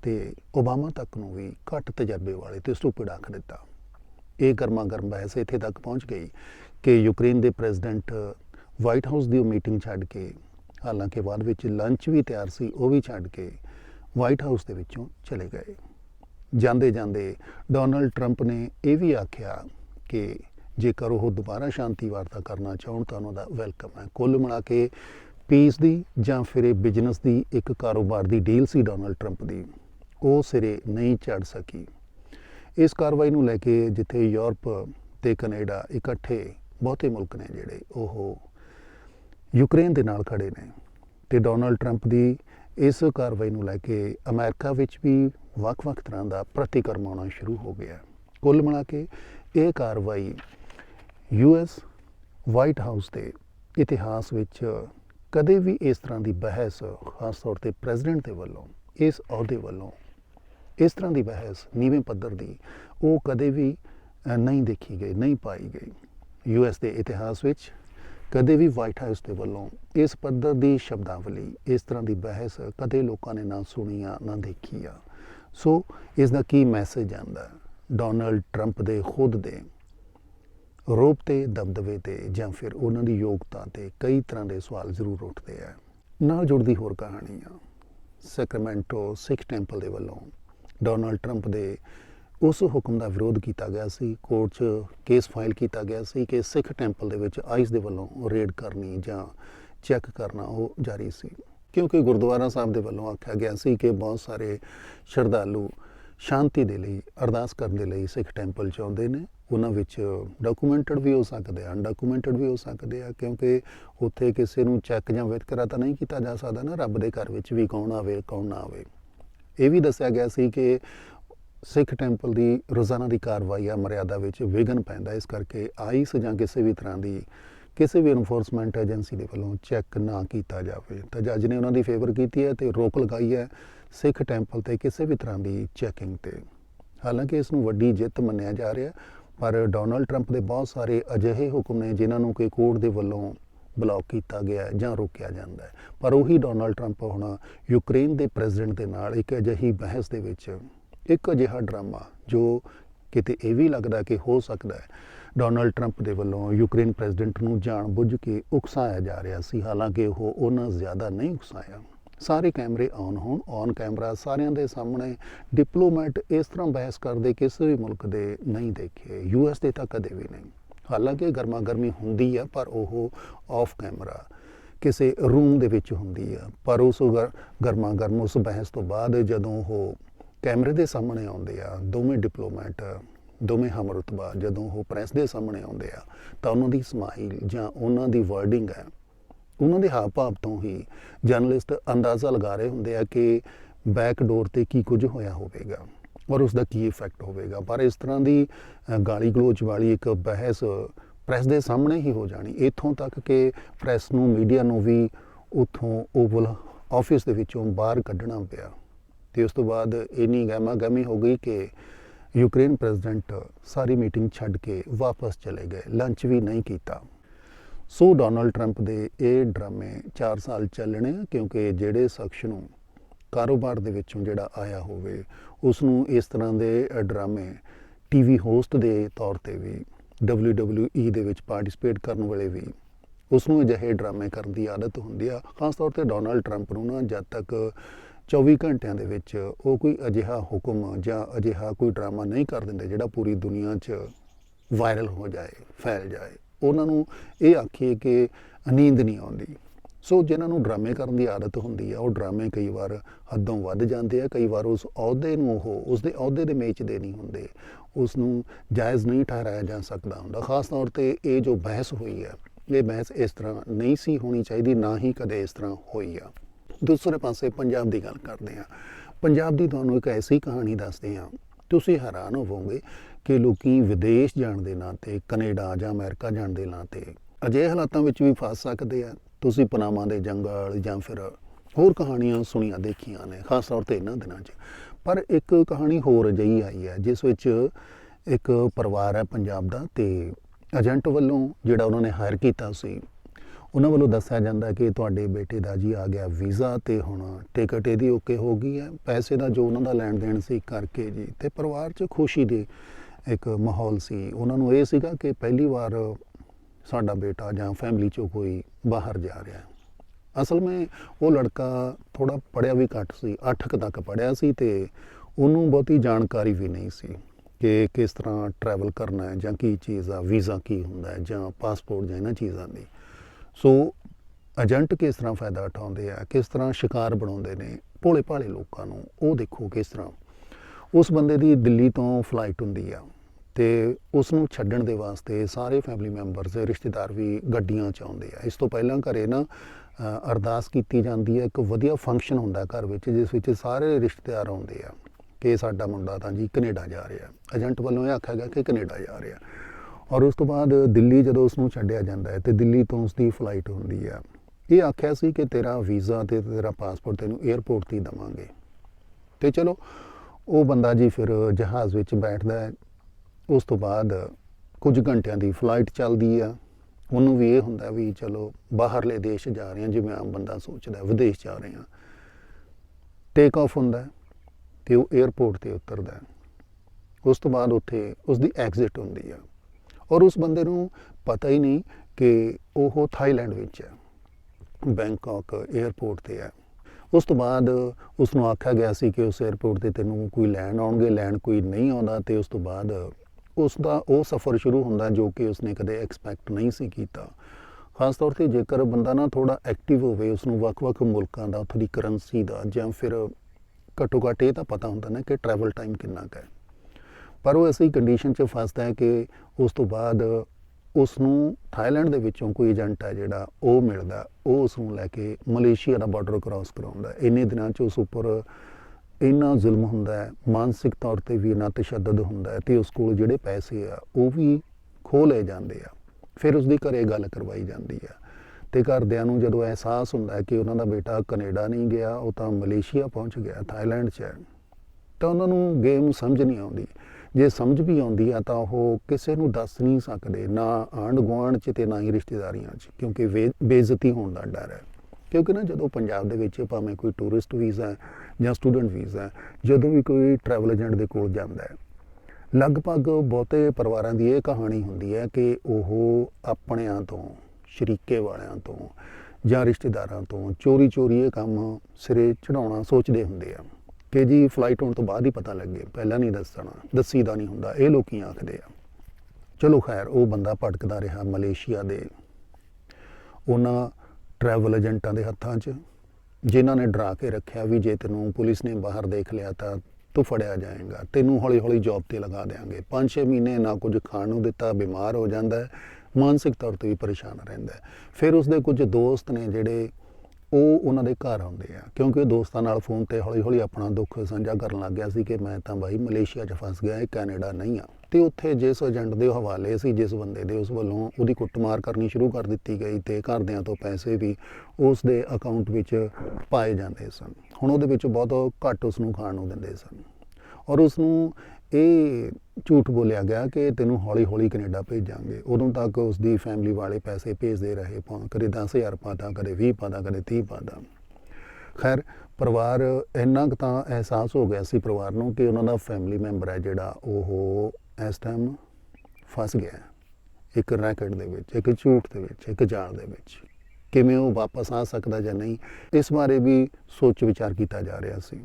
ਤੇ ਓਬਾਮਾ ਤੱਕ ਨੂੰ ਵੀ ਘੱਟ ਤਜਰਬੇ ਵਾਲੇ ਤੇ ਸਟੂਪਿਡ ਆਖ ਦਿੱਤਾ। ਇਹ ਗਰਮਾ ਗਰਮ ਬਹਿਸ ਇੱਥੇ ਤੱਕ ਪਹੁੰਚ ਗਈ ਕਿ ਯੂਕਰੇਨ ਦੇ ਪ੍ਰੈਜ਼ੀਡੈਂਟ ਵਾਈਟ ਹਾਊਸ ਦੀ ਮੀਟਿੰਗ ਛੱਡ ਕੇ ਹਾਲਾਂਕਿ ਬਾਅਦ ਵਿੱਚ ਲੰਚ ਵੀ ਤਿਆਰ ਸੀ, ਉਹ ਵੀ ਛੱਡ ਕੇ ਵਾਈਟ ਹਾਊਸ ਦੇ ਵਿੱਚੋਂ ਚਲੇ ਗਏ। ਜਾਂਦੇ ਜਾਂਦੇ ਡੋਨਲਡ ਟਰੰਪ ਨੇ ਇਹ ਵੀ ਆਖਿਆ ਕਿ ਜੇਕਰ ਉਹ ਦੁਬਾਰਾ ਸ਼ਾਂਤੀ ਵਾਰਤਾ ਕਰਨਾ ਚਾਹੁਣ ਤਾਂ ਉਹਨਾਂ ਦਾ ਵੈਲਕਮ ਹੈ। ਕੁੱਲ ਮਿਲਾ ਕੇ ਪੀਸ ਦੀ ਜਾਂ ਫਿਰ ਇਹ ਬਿਜ਼ਨਸ ਦੀ ਇੱਕ ਕਾਰੋਬਾਰ ਦੀ ਡੀਲ ਸੀ ਡੋਨਲਡ ਟਰੰਪ ਦੀ, ਉਹ ਸਿਰੇ ਨਹੀਂ ਚੜ ਸਕੀ। ਇਸ ਕਾਰਵਾਈ ਨੂੰ ਲੈ ਕੇ ਜਿੱਥੇ ਯੂਰਪ ਤੇ ਕੈਨੇਡਾ ਇਕੱਠੇ ਬਹੁਤੇ ਮੁਲਕ ਨੇ ਜਿਹੜੇ, ਉਹ ਯੂਕਰੇਨ ਦੇ ਨਾਲ ਖੜੇ ਨੇ ਤੇ ਡੋਨਲਡ ਟਰੰਪ ਦੀ ਇਸ ਕਾਰਵਾਈ ਨੂੰ ਲੈ ਕੇ ਅਮਰੀਕਾ ਵਿੱਚ ਵੀ ਵੱਖ-ਵੱਖ ਤਰ੍ਹਾਂ ਦਾ ਪ੍ਰਤੀਕਰਮ ਆਉਣਾ ਸ਼ੁਰੂ ਹੋ ਗਿਆ। ਕੁੱਲ ਮਿਲਾ ਕੇ ਇਹ ਕਾਰਵਾਈ ਯੂਐਸ ਵਾਈਟ ਹਾਊਸ ਦੇ ਇਤਿਹਾਸ ਵਿੱਚ ਕਦੇ ਵੀ ਇਸ ਤਰ੍ਹਾਂ ਦੀ ਬਹਿਸ, ਖਾਸ ਤੌਰ ਤੇ ਪ੍ਰੈਜ਼ੀਡੈਂਟ ਦੇ ਵੱਲੋਂ, ਇਸ ਅਹੁਦੇ ਵੱਲੋਂ, ਇਸ ਤਰ੍ਹਾਂ ਦੀ ਬਹਿਸ ਨੀਵੇਂ ਪੱਧਰ ਦੀ ਉਹ ਕਦੇ ਵੀ ਨਹੀਂ ਦੇਖੀ ਗਈ, ਨਹੀਂ ਪਾਈ ਗਈ। ਯੂਐਸ ਦੇ ਇਤਿਹਾਸ ਵਿੱਚ ਕਦੇ ਵੀ ਵਾਈਟ ਹਾਊਸ ਦੇ ਵੱਲੋਂ ਇਸ ਪੱਧਰ ਦੀ ਸ਼ਬਦਾਵਲੀ, ਇਸ ਤਰ੍ਹਾਂ ਦੀ ਬਹਿਸ ਕਦੇ ਲੋਕਾਂ ਨੇ ਨਾ ਸੁਣੀ ਆ, ਨਾ ਦੇਖੀ ਆ। ਸੋ ਇਸ ਦਾ ਕੀ ਮੈਸੇਜ ਆਂਦਾ? ਡੋਨਲਡ ਟਰੰਪ ਦੇ ਖੁਦ ਦੇ ਰੋਪ ਤੇ, ਦਬਦਬੇ ਤੇ ਜਾਂ ਫਿਰ ਉਹਨਾਂ ਦੀ ਯੋਗਤਾ ਤੇ ਕਈ ਤਰ੍ਹਾਂ ਦੇ ਸਵਾਲ ਜ਼ਰੂਰ ਉੱਠਦੇ ਆ। ਨਾਲ ਜੁੜਦੀ ਹੋਰ ਕਹਾਣੀ ਆ। ਸੈਕਰਾਮੈਂਟੋ ਸਿੱਖ ਟੈਂਪਲ ਦੇ ਵੱਲੋਂ ਡੋਨਲਡ ਟਰੰਪ ਦੇ ਉਸ ਹੁਕਮ ਦਾ ਵਿਰੋਧ ਕੀਤਾ ਗਿਆ ਸੀ ਕੋਰਟ 'ਚ ਕੇਸ ਫਾਈਲ ਕੀਤਾ ਗਿਆ ਸੀ ਕਿ ਸਿੱਖ ਟੈਂਪਲ ਦੇ ਵਿੱਚ ਆਈਸ ਦੇ ਵੱਲੋਂ ਰੇਡ ਕਰਨੀ ਜਾਂ ਚੈੱਕ ਕਰਨਾ ਉਹ ਜਾਰੀ ਸੀ। ਕਿਉਂਕਿ ਗੁਰਦੁਆਰਾ ਸਾਹਿਬ ਦੇ ਵੱਲੋਂ ਆਖਿਆ ਗਿਆ ਸੀ ਕਿ ਬਹੁਤ ਸਾਰੇ ਸ਼ਰਧਾਲੂ ਸ਼ਾਂਤੀ ਦੇ ਲਈ, ਅਰਦਾਸ ਕਰਨ ਦੇ ਲਈ ਸਿੱਖ ਟੈਂਪਲ 'ਚ ਆਉਂਦੇ ਨੇ। ਉਹਨਾਂ ਵਿੱਚ ਡਾਕੂਮੈਂਟਡ ਵੀ ਹੋ ਸਕਦੇ ਆ ਅਨਡਾਕੂਮੈਂਟਡ ਵੀ ਹੋ ਸਕਦੇ ਆ, ਕਿਉਂਕਿ ਉੱਥੇ ਕਿਸੇ ਨੂੰ ਚੈੱਕ ਜਾਂ ਵਿਤਕਰਾ ਤਾਂ ਨਹੀਂ ਕੀਤਾ ਜਾ ਸਕਦਾ ਨਾ, ਰੱਬ ਦੇ ਘਰ ਵਿੱਚ ਵੀ ਕੌਣ ਆਵੇ, ਕੌਣ ਨਾ ਆਵੇ। ਇਹ ਵੀ ਦੱਸਿਆ ਗਿਆ ਸੀ ਕਿ ਸਿੱਖ ਟੈਂਪਲ ਦੀ ਰੋਜ਼ਾਨਾ ਦੀ ਕਾਰਵਾਈ ਆ, ਮਰਿਆਦਾ ਵਿੱਚ ਵਿਘਨ ਪੈਂਦਾ ਇਸ ਕਰਕੇ ਆਈਸ ਜਾਂ ਕਿਸੇ ਵੀ ਤਰ੍ਹਾਂ ਦੀ ਕਿਸੇ ਵੀ ਇਨਫੋਰਸਮੈਂਟ ਏਜੰਸੀ ਦੇ ਵੱਲੋਂ ਚੈੱਕ ਨਾ ਕੀਤਾ ਜਾਵੇ। ਤਾਂ ਜੱਜ ਨੇ ਉਹਨਾਂ ਦੀ ਫੇਵਰ ਕੀਤੀ ਹੈ ਤੇ ਰੋਕ ਲਗਾਈ ਹੈ ਸਿੱਖ ਟੈਂਪਲ ਤੇ ਕਿਸੇ ਵੀ ਤਰ੍ਹਾਂ ਦੀ ਚੈਕਿੰਗ ਤੇ। ਹਾਲਾਂਕਿ ਇਸ ਨੂੰ ਵੱਡੀ ਜਿੱਤ ਮੰਨਿਆ ਜਾ ਰਿਹਾ ਪਰ ਡੋਨਲਡ ਟਰੰਪ ਦੇ ਬਹੁਤ ਸਾਰੇ ਅਜਿਹੇ ਹੁਕਮ ਨੇ ਜਿਨ੍ਹਾਂ ਨੂੰ ਕਿ ਕੋਰਟ ਦੇ ਵੱਲੋਂ ਬਲੌਕ ਕੀਤਾ ਗਿਆ ਜਾਂ ਰੋਕਿਆ ਜਾਂਦਾ ਹੈ। ਪਰ ਉਹੀ ਡੋਨਲਡ ਟਰੰਪ ਹੁਣ ਯੂਕਰੇਨ ਦੇ ਪ੍ਰੈਜ਼ੀਡੈਂਟ ਦੇ ਨਾਲ ਇੱਕ ਅਜਿਹੀ ਬਹਿਸ ਦੇ ਵਿੱਚ ਇੱਕ ਅਜਿਹਾ ਡਰਾਮਾ ਜੋ ਕਿਤੇ ਇਹ ਵੀ ਲੱਗਦਾ ਕਿ ਹੋ ਸਕਦਾ ਹੈ। ਡੋਨਾਲਡ ਟਰੰਪ ਦੇ ਵੱਲੋਂ ਯੂਕਰੇਨ ਪ੍ਰੈਜ਼ੀਡੈਂਟ ਨੂੰ ਜਾਣਬੁੱਝ ਕੇ ਉਕਸਾਇਆ ਜਾ ਰਿਹਾ ਸੀ। ਹਾਲਾਂਕਿ ਉਹ ਉਹਨਾਂ ਜ਼ਿਆਦਾ ਨਹੀਂ ਉਕਸਾਇਆ। ਸਾਰੇ ਕੈਮਰੇ ਔਨ ਹੋਣ ਔਨ ਕੈਮਰਾ ਸਾਰਿਆਂ ਦੇ ਸਾਹਮਣੇ। ਡਿਪਲੋਮੈਟ ਇਸ ਤਰ੍ਹਾਂ ਬਹਿਸ ਕਰਦੇ ਕਿਸੇ ਵੀ ਮੁਲਕ ਦੇ ਨਹੀਂ ਦੇਖੇ। ਯੂਐਸ ਦੇ ਤਾਂ ਕਦੇ ਵੀ ਨਹੀਂ। ਹਾਲਾਂਕਿ ਗਰਮਾ ਗਰਮੀ ਹੁੰਦੀ ਆ, ਪਰ ਉਹ ਆਫ ਕੈਮਰਾ ਕਿਸੇ ਰੂਮ ਦੇ ਵਿੱਚ ਹੁੰਦੀ ਆ। ਪਰ ਉਸ ਗਰ- ਗਰਮਾ ਗਰਮ ਉਸ ਬਹਿਸ ਤੋਂ ਬਾਅਦ ਜਦੋਂ ਉਹ ਕੈਮਰੇ ਦੇ ਸਾਹਮਣੇ ਆਉਂਦੇ ਆ, ਦੋਵੇਂ ਡਿਪਲੋਮੈਟ ਦੋਵੇਂ ਹਮਰਤਬਾ ਜਦੋਂ ਉਹ ਪ੍ਰੈਸ ਦੇ ਸਾਹਮਣੇ ਆਉਂਦੇ ਆ, ਤਾਂ ਉਹਨਾਂ ਦੀ ਸਮਾਈਲ ਜਾਂ ਉਹਨਾਂ ਦੀ ਵਰਡਿੰਗ ਹੈ, ਉਹਨਾਂ ਦੇ ਹਾਵ ਭਾਵ ਤੋਂ ਹੀ ਜਰਨਲਿਸਟ ਅੰਦਾਜ਼ਾ ਲਗਾ ਰਹੇ ਹੁੰਦੇ ਆ ਕਿ ਬੈਕ ਡੋਰ ਤੇ ਕੀ ਕੁਝ ਹੋਇਆ ਹੋਵੇਗਾ ਔਰ ਉਸ ਦਾ ਕੀ ਇਫੈਕਟ ਹੋਵੇਗਾ। ਪਰ ਇਸ ਤਰ੍ਹਾਂ ਦੀ ਗਾਲੀ ਗਲੋਚ ਵਾਲੀ ਇੱਕ ਬਹਿਸ ਪ੍ਰੈਸ ਦੇ ਸਾਹਮਣੇ ਹੀ ਹੋ ਜਾਣੀ, ਇਥੋਂ ਤੱਕ ਕਿ ਪ੍ਰੈਸ ਨੂੰ ਮੀਡੀਆ ਨੂੰ ਵੀ ਉਥੋਂ ਓਵਲ ਆਫਿਸ ਦੇ ਵਿੱਚੋਂ ਬਾਹਰ ਕੱਢਣਾ ਪਿਆ। ਤੇ ਉਸ ਤੋਂ ਬਾਅਦ ਇੰਨੀ ਗਹਿਮਾ ਗਹਿਮੀ ਹੋ ਗਈ ਕਿ ਯੂਕਰੇਨ ਪ੍ਰੈਜ਼ੀਡੈਂਟ ਸਾਰੀ ਮੀਟਿੰਗ ਛੱਡ ਕੇ ਵਾਪਸ ਚਲੇ ਗਏ, ਲੰਚ ਵੀ ਨਹੀਂ ਕੀਤਾ। ਸੋ ਡੋਨਲਡ ਟਰੰਪ ਦੇ ਇਹ ਡਰਾਮੇ 4 ਸਾਲ ਚੱਲਣੇ, ਕਿਉਂਕਿ ਜਿਹੜੇ ਸ਼ਖਸ ਨੂੰ ਕਾਰੋਬਾਰ ਦੇ ਵਿੱਚੋਂ ਜਿਹੜਾ ਆਇਆ ਹੋਵੇ, ਉਸ ਨੂੰ ਇਸ ਤਰ੍ਹਾਂ ਦੇ ਡਰਾਮੇ ਟੀਵੀ ਹੋਸਟ ਦੇ ਤੌਰ ਤੇ ਵੀ WWE ਦੇ ਵਿੱਚ ਪਾਰਟਿਸਿਪੇਟ ਕਰਨ ਵਾਲੇ ਵੀ ਉਸ ਨੂੰ ਅਜਿਹੇ ਡਰਾਮੇ ਕਰਨ ਦੀ ਆਦਤ ਹੁੰਦੀ ਆ। ਖਾਸ ਤੌਰ ਤੇ ਡੋਨਲਡ ਟਰੰਪ ਨੂੰ ਨਾ ਜਦ ਤੱਕ 24 ਘੰਟਿਆਂ ਦੇ ਵਿੱਚ ਉਹ ਕੋਈ ਅਜਿਹਾ ਹੁਕਮ ਜਾਂ ਅਜਿਹਾ ਕੋਈ ਡਰਾਮਾ ਨਹੀਂ ਕਰ ਦਿੰਦੇ ਜਿਹੜਾ ਪੂਰੀ ਦੁਨੀਆ 'ਚ ਵਾਇਰਲ ਹੋ ਜਾਏ, ਫੈਲ ਜਾਏ। ਉਹਨਾਂ ਨੂੰ ਇਹ ਆਖੀਏ ਕਿ ਨੀਂਦ ਨਹੀਂ ਆਉਂਦੀ। ਸੋ ਜਿਨ੍ਹਾਂ ਨੂੰ ਡਰਾਮੇ ਕਰਨ ਦੀ ਆਦਤ ਹੁੰਦੀ ਆ, ਉਹ ਡਰਾਮੇ ਕਈ ਵਾਰ ਹੱਦੋਂ ਵੱਧ ਜਾਂਦੇ ਆ, ਕਈ ਵਾਰ ਉਸ ਅਹੁਦੇ ਨੂੰ ਉਹ ਉਸ ਦੇ ਅਹੁਦੇ ਦੇ ਮੇਚਦੇ ਨਹੀਂ ਹੁੰਦੇ। ਉਸ ਨੂੰ ਜਾਇਜ਼ ਨਹੀਂ ਠਹਿਰਾਇਆ ਜਾ ਸਕਦਾ ਹੁੰਦਾ। ਖਾਸ ਤੌਰ ਤੇ ਇਹ ਜੋ ਬਹਿਸ ਹੋਈ ਆ, ਇਹ ਬਹਿਸ ਇਸ ਤਰ੍ਹਾਂ ਨਹੀਂ ਸੀ ਹੋਣੀ ਚਾਹੀਦੀ, ਨਾ ਹੀ ਕਦੇ ਇਸ ਤਰ੍ਹਾਂ ਹੋਈ ਆ। ਦੂਸਰੇ ਪਾਸੇ ਪੰਜਾਬ ਦੀ ਗੱਲ ਕਰਦੇ ਹਾਂ। ਪੰਜਾਬ ਦੀ ਤੁਹਾਨੂੰ ਇੱਕ ਐਸੀ ਕਹਾਣੀ ਦੱਸਦੇ ਹਾਂ। ਤੁਸੀਂ ਹੈਰਾਨ ਹੋਵੋਗੇ ਕਿ ਲੋਕੀ ਵਿਦੇਸ਼ ਜਾਣ ਦੇ ਨਾਂ ਤੇ, ਕੈਨੇਡਾ ਜਾਂ ਅਮਰੀਕਾ ਜਾਣ ਦੇ ਨਾਂ ਤੇ ਅਜਿਹੇ ਹਾਲਾਤਾਂ ਵਿੱਚ ਵੀ ਫਸ ਸਕਦੇ ਆ। ਤੁਸੀਂ ਪਨਾਮਾ ਦੇ ਜੰਗਲ ਜਾਂ ਫਿਰ ਹੋਰ ਕਹਾਣੀਆਂ ਸੁਣੀਆਂ, ਦੇਖੀਆਂ ਨੇ, ਖਾਸ ਤੌਰ ਤੇ ਇਹਨਾਂ ਦਿਨਾਂ 'ਚ। ਪਰ ਇੱਕ ਕਹਾਣੀ ਹੋਰ ਅਜਿਹੀ ਆਈ ਹੈ, ਜਿਸ ਵਿੱਚ ਇੱਕ ਪਰਿਵਾਰ ਹੈ ਪੰਜਾਬ ਦਾ ਤੇ ਏਜੰਟ ਵੱਲੋਂ ਜਿਹੜਾ ਉਹਨਾਂ ਨੇ ਹਾਇਰ ਕੀਤਾ ਸੀ ਉਹਨਾਂ ਵੱਲੋਂ ਦੱਸਿਆ ਜਾਂਦਾ ਕਿ ਤੁਹਾਡੇ ਬੇਟੇ ਦਾ ਜੀ ਆ ਗਿਆ ਵੀਜ਼ਾ ਤੇ ਹੁਣ ਟਿਕਟ ਇਹਦੀ ਓਕੇ ਹੋ ਗਈ ਹੈ। ਪੈਸੇ ਦਾ ਜੋ ਉਹਨਾਂ ਦਾ ਲੈਣ ਦੇਣ ਸੀ ਕਰਕੇ ਜੀ ਤੇ ਪਰਿਵਾਰ 'ਚ ਖੁਸ਼ੀ ਦੇ ਇੱਕ ਮਾਹੌਲ ਸੀ। ਉਹਨਾਂ ਨੂੰ ਇਹ ਸੀਗਾ ਕਿ ਪਹਿਲੀ ਵਾਰ ਸਾਡਾ ਬੇਟਾ ਜਾਂ ਫੈਮਿਲੀ 'ਚੋਂ ਕੋਈ ਬਾਹਰ ਜਾ ਰਿਹਾ ਹੈ। ਅਸਲ ਮੈਂ ਉਹ ਲੜਕਾ ਥੋੜਾ ਪੜਿਆ ਵੀ ਘੱਟ ਸੀ 8 ਤੱਕ ਪੜਿਆ ਸੀ ਤੇ ਉਹਨੂੰ ਬਹੁਤੀ ਜਾਣਕਾਰੀ ਵੀ ਨਹੀਂ ਸੀ ਕਿ ਕਿਸ ਤਰ੍ਹਾਂ ਟਰੈਵਲ ਕਰਨਾ ਹੈ ਜਾਂ ਕੀ ਚੀਜ਼ ਆ, ਵੀਜ਼ਾ ਕੀ ਹੁੰਦਾ ਹੈ ਜਾਂ ਪਾਸਪੋਰਟ ਜਾਂ ਇਹਨਾਂ ਚੀਜ਼ਾਂ ਦੀ। ਸੋ ਏਜੰਟ ਕਿਸ ਤਰ੍ਹਾਂ ਫਾਇਦਾ ਉਠਾਉਂਦੇ ਆ, ਕਿਸ ਤਰ੍ਹਾਂ ਸ਼ਿਕਾਰ ਬਣਾਉਂਦੇ ਨੇ ਭੋਲੇ ਭਾਲੇ ਲੋਕਾਂ ਨੂੰ, ਉਹ ਦੇਖੋ ਕਿਸ ਤਰ੍ਹਾਂ। ਉਸ ਬੰਦੇ ਦੀ ਦਿੱਲੀ ਤੋਂ ਫਲਾਈਟ ਹੁੰਦੀ ਆ ਤੇ ਉਸ ਨੂੰ ਛੱਡਣ ਦੇ ਵਾਸਤੇ ਸਾਰੇ ਫੈਮਿਲੀ ਮੈਂਬਰਸ ਰਿਸ਼ਤੇਦਾਰ ਵੀ ਗੱਡੀਆਂ 'ਚ ਆਉਂਦੇ ਆ। ਇਸ ਤੋਂ ਪਹਿਲਾਂ ਘਰੇ ਨਾ ਅਰਦਾਸ ਕੀਤੀ ਜਾਂਦੀ ਹੈ ਇੱਕ ਵਧੀਆ ਫੰਕਸ਼ਨ ਹੁੰਦਾ ਘਰ ਵਿੱਚ, ਜਿਸ ਵਿੱਚ ਸਾਰੇ ਰਿਸ਼ਤੇਦਾਰ ਆਉਂਦੇ ਆ ਕਿ ਸਾਡਾ ਮੁੰਡਾ ਤਾਂ ਜੀ ਕੈਨੇਡਾ ਜਾ ਰਿਹਾ। ਏਜੰਟ ਵੱਲੋਂ ਇਹ ਆਖਿਆ ਗਿਆ ਕਿ ਕੈਨੇਡਾ ਜਾ ਰਿਹਾ। ਔਰ ਉਸ ਤੋਂ ਬਾਅਦ ਦਿੱਲੀ ਜਦੋਂ ਉਸ ਨੂੰ ਛੱਡਿਆ ਜਾਂਦਾ ਹੈ ਤੇ ਦਿੱਲੀ ਤੋਂ ਉਸ ਦੀ ਫਲਾਈਟ ਹੁੰਦੀ ਆ ਇਹ ਆਖਿਆ ਸੀ ਕਿ ਤੇਰਾ ਵੀਜ਼ਾ ਤੇ ਤੇਰਾ ਪਾਸਪੋਰਟ ਤੈਨੂੰ 에ਅਰਪੋਰਟ ਤੇ ਹੀ ਦਵਾਂਗੇ। ਤੇ ਚਲੋ, ਉਹ ਬੰਦਾ ਜੀ ਫਿਰ ਜਹਾਜ਼ ਵਿੱਚ ਬੈਠਦਾ ਹੈ। ਉਸ ਤੋਂ ਬਾਅਦ ਕੁਝ ਘੰਟਿਆਂ ਦੀ ਫਲਾਈਟ ਚੱਲਦੀ ਆ ਉਹਨੂੰ ਵੀ ਇਹ ਹੁੰਦਾ ਵੀ ਚਲੋ, ਬਾਹਰਲੇ ਦੇਸ਼ ਜਾ ਰਹੇ ਹਾਂ, ਜਿਵੇਂ ਆਮ ਬੰਦਾ ਸੋਚਦਾ ਵਿਦੇਸ਼ ਜਾ ਰਹੇ ਹਾਂ। ਟੇਕ ਆਫ ਹੁੰਦਾ ਹੈ ਤੇ ਉਹ 에ਅਰਪੋਰਟ ਤੇ ਉਤਰਦਾ ਉਸ ਤੋਂ ਬਾਅਦ ਉੱਥੇ ਉਸ ਦੀ ਐਗਜ਼ਿਟ ਹੁੰਦੀ ਆ ਔਰ ਉਸ ਬੰਦੇ ਨੂੰ ਪਤਾ ਹੀ ਨਹੀਂ ਕਿ ਉਹ ਥਾਈਲੈਂਡ ਵਿੱਚ ਹੈ, ਬੈਂਕਾਕ 에ਅਰਪੋਰਟ ਤੇ ਹੈ। ਉਸ ਤੋਂ ਬਾਅਦ ਉਸ ਨੂੰ ਆਖਿਆ ਗਿਆ ਸੀ ਕਿ ਉਸ 에ਅਰਪੋਰਟ ਤੇ ਤੈਨੂੰ ਕੋਈ ਲੈਣ ਆਉਣਗੇ, ਲੈਣ ਕੋਈ ਨਹੀਂ ਆਉਂਦਾ ਤੇ ਉਸ ਤੋਂ ਬਾਅਦ ਉਸ ਦਾ ਉਹ ਸਫ਼ਰ ਸ਼ੁਰੂ ਹੁੰਦਾ ਜੋ ਕਿ ਉਸਨੇ ਕਦੇ ਐਕਸਪੈਕਟ ਨਹੀਂ ਸੀ ਕੀਤਾ। ਖਾਸ ਤੌਰ ਤੇ ਜੇਕਰ ਬੰਦਾ ਨਾ ਥੋੜਾ ਐਕਟਿਵ ਹੋਵੇ ਉਸ ਨੂੰ ਵੱਖ-ਵੱਖ ਮੁਲਕਾਂ ਦਾ, ਉੱਥੋਂ ਦੀ ਕਰੰਸੀ ਦਾ ਜਾਂ ਫਿਰ ਘੱਟੋ ਘੱਟ ਇਹ ਤਾਂ ਪਤਾ ਹੁੰਦਾ ਨਾ ਕਿ ਟਰੈਵਲ ਟਾਈਮ ਕਿੰਨਾ ਕੁ ਹੈ। ਪਰ ਉਹ ਐਸੀ ਕੰਡੀਸ਼ਨ 'ਚ ਫਸਦਾ ਹੈ ਕਿ ਉਸ ਤੋਂ ਬਾਅਦ ਉਸ ਨੂੰ ਥਾਈਲੈਂਡ ਦੇ ਵਿੱਚੋਂ ਕੋਈ ਏਜੰਟ ਹੈ ਜਿਹੜਾ ਉਹ ਮਿਲਦਾ, ਉਹ ਉਸ ਨੂੰ ਲੈ ਕੇ ਮਲੇਸ਼ੀਆ ਦਾ ਬਾਰਡਰ ਕ੍ਰਾਸ ਕਰਾਉਂਦਾ ਇੰਨੇ ਦਿਨਾਂ 'ਚ ਉਸ ਉੱਪਰ ਇੰਨਾ ਜ਼ੁਲਮ ਹੁੰਦਾ ਹੈ, ਮਾਨਸਿਕ ਤੌਰ ਤੇ ਵੀ ਇੰਨਾ ਤਸ਼ੱਦਦ ਹੁੰਦਾ ਹੈ ਤੇ ਉਸ ਕੋਲ ਜਿਹੜੇ ਪੈਸੇ ਆ, ਉਹ ਵੀ ਖੋਹ ਲਏ ਜਾਂਦੇ ਆ। ਫਿਰ ਉਸ ਦੀ ਘਰੇ ਗੱਲ ਕਰਵਾਈ ਜਾਂਦੀ ਆ ਤੇ ਘਰਦਿਆਂ ਨੂੰ ਜਦੋਂ ਅਹਿਸਾਸ ਹੁੰਦਾ ਕਿ ਉਹਨਾਂ ਦਾ ਬੇਟਾ ਕੈਨੇਡਾ ਨਹੀਂ ਗਿਆ, ਉਹ ਤਾਂ ਮਲੇਸ਼ੀਆ ਪਹੁੰਚ ਗਿਆ ਥਾਈਲੈਂਡ 'ਚ ਹੈ, ਤਾਂ ਉਹਨਾਂ ਨੂੰ ਗੇਮ ਸਮਝ ਨਹੀਂ ਆਉਂਦੀ। ਜੇ ਸਮਝ ਵੀ ਆਉਂਦੀ ਆ ਤਾਂ ਉਹ ਕਿਸੇ ਨੂੰ ਦੱਸ ਨਹੀਂ ਸਕਦੇ, ਨਾ ਆਂਢ ਗੁਆਂਢ 'ਚ ਤੇ ਨਾ ਹੀ ਰਿਸ਼ਤੇਦਾਰੀਆਂ 'ਚ, ਕਿਉਂਕਿ ਵੇ- ਬੇਇੱਜ਼ਤੀ ਹੋਣ ਦਾ ਡਰ ਹੈ। ਕਿਉਂਕਿ ਨਾ ਜਦੋਂ ਪੰਜਾਬ ਦੇ ਵਿੱਚ ਭਾਵੇਂ ਕੋਈ ਟੂਰਿਸਟ ਵੀਜ਼ਾ ਹੈ ਜਾਂ ਸਟੂਡੈਂਟ ਵੀਜ਼ਾ ਹੈ, ਜਦੋਂ ਵੀ ਕੋਈ ਟਰੈਵਲ ਏਜੰਟ ਦੇ ਕੋਲ ਜਾਂਦਾ ਹੈ, ਲਗਭਗ ਬਹੁਤੇ ਪਰਿਵਾਰਾਂ ਦੀ ਇਹ ਕਹਾਣੀ ਹੁੰਦੀ ਹੈ ਕਿ ਉਹ ਆਪਣਿਆਂ ਤੋਂ, ਸ਼ਰੀਕੇ ਵਾਲਿਆਂ ਤੋਂ ਜਾਂ ਰਿਸ਼ਤੇਦਾਰਾਂ ਤੋਂ ਚੋਰੀ ਚੋਰੀ ਇਹ ਕੰਮ ਸਿਰੇ ਚੜਾਉਣਾ ਸੋਚਦੇ ਹੁੰਦੇ ਆ। ਕਿ ਜੀ ਫਲਾਈਟ ਹੋਣ ਤੋਂ ਬਾਅਦ ਹੀ ਪਤਾ ਲੱਗੇ ਪਹਿਲਾਂ ਨਹੀਂ ਦੱਸਣਾ, ਦੱਸੀਦਾ ਨਹੀਂ ਹੁੰਦਾ। ਇਹ ਲੋਕੀ ਆਖਦੇ ਆ। ਚਲੋ ਖੈਰ, ਉਹ ਬੰਦਾ ਭਟਕਦਾ ਰਿਹਾ ਮਲੇਸ਼ੀਆ ਦੇ ਉਹਨਾਂ ਟਰੈਵਲ ਏਜੰਟਾਂ ਦੇ ਹੱਥਾਂ 'ਚ, ਜਿਨ੍ਹਾਂ ਨੇ ਡਰਾ ਕੇ ਰੱਖਿਆ ਵੀ ਜੇ ਤੈਨੂੰ ਪੁਲਿਸ ਨੇ ਬਾਹਰ ਦੇਖ ਲਿਆ ਤਾਂ ਤੂੰ ਫੜਿਆ ਜਾਏਗਾ। ਤੈਨੂੰ ਹੌਲੀ ਹੌਲੀ ਜੌਬ ਤੇ ਲਗਾ ਦੇਾਂਗੇ 5-6 ਮਹੀਨੇ ਨਾ ਕੁਝ ਖਾਣ ਨੂੰ ਦਿੱਤਾ, ਬਿਮਾਰ ਹੋ ਜਾਂਦਾ ਹੈ, ਮਾਨਸਿਕ ਤੌਰ ਤੇ ਵੀ ਪਰੇਸ਼ਾਨ ਰਹਿੰਦਾ ਹੈ। ਫਿਰ ਉਸਦੇ ਕੁਝ ਦੋਸਤ ਨੇ ਜਿਹੜੇ ਉਹ ਉਹਨਾਂ ਦੇ ਘਰ ਆਉਂਦੇ ਆ। ਕਿਉਂਕਿ ਉਹ ਦੋਸਤਾਂ ਨਾਲ ਫੋਨ ਤੇ ਹੌਲੀ ਹੌਲੀ ਆਪਣਾ ਦੁੱਖ ਸਾਂਝਾ ਕਰਨ ਲੱਗ ਗਿਆ ਸੀ ਕਿ ਮੈਂ ਤਾਂ ਬਾਈ ਮਲੇਸ਼ੀਆ 'ਚ ਫਸ ਗਿਆ, ਇਹ ਕੈਨੇਡਾ ਨਹੀਂ ਆ। ਤੇ ਉੱਥੇ ਜਿਸ ਏਜੰਟ ਦੇ ਹਵਾਲੇ ਸੀ, ਜਿਸ ਬੰਦੇ ਦੇ ਉਸ ਵੱਲੋਂ ਉਹਦੀ ਕੁੱਟਮਾਰ ਕਰਨੀ ਸ਼ੁਰੂ ਕਰ ਦਿੱਤੀ ਗਈ ਤੇ ਘਰਦਿਆਂ ਤੋਂ ਪੈਸੇ ਵੀ ਉਸ ਦੇ ਅਕਾਊਂਟ ਵਿੱਚ ਪਾਏ ਜਾਂਦੇ ਸਨ। ਹੁਣ ਉਹਦੇ ਵਿੱਚ ਬਹੁਤ ਘੱਟ ਉਸ ਨੂੰ ਖਾਣ ਨੂੰ ਦਿੰਦੇ ਸਨ। ਔਰ ਉਸ ਨੂੰ ਇਹ ਝੂਠ ਬੋਲਿਆ ਗਿਆ ਕਿ ਤੈਨੂੰ ਹੌਲੀ ਹੌਲੀ ਕੈਨੇਡਾ ਭੇਜਾਂਗੇ। ਉਦੋਂ ਤੱਕ ਉਸ ਦੀ ਫੈਮਿਲੀ ਵਾਲੇ ਪੈਸੇ ਭੇਜਦੇ ਰਹੇ, ਭਾਵੇਂ ਕਦੇ 10000 ਪਾਤਾ ਕਦੇ 20 ਪਾਤਾ ਕਦੇ 30 ਪਾਤਾ ਖੈਰ, ਪਰਿਵਾਰ ਇੰਨਾ ਕੁ ਤਾਂ ਅਹਿਸਾਸ ਹੋ ਗਿਆ ਸੀ ਪਰਿਵਾਰ ਨੂੰ ਕਿ ਉਹਨਾਂ ਦਾ ਫੈਮਿਲੀ ਮੈਂਬਰ ਹੈ ਜਿਹੜਾ, ਉਹ ਇਸ ਟਾਈਮ ਫਸ ਗਿਆ। ਇੱਕ ਰੈਕਟ ਦੇ ਵਿੱਚ, ਇੱਕ ਝੂਠ ਦੇ ਵਿੱਚ, ਇੱਕ ਜਾਲ ਦੇ ਵਿੱਚ। ਕਿਵੇਂ ਉਹ ਵਾਪਸ ਆ ਸਕਦਾ ਜਾਂ ਨਹੀਂ, ਇਸ ਬਾਰੇ ਵੀ ਸੋਚ ਵਿਚਾਰ ਕੀਤਾ ਜਾ ਰਿਹਾ ਸੀ।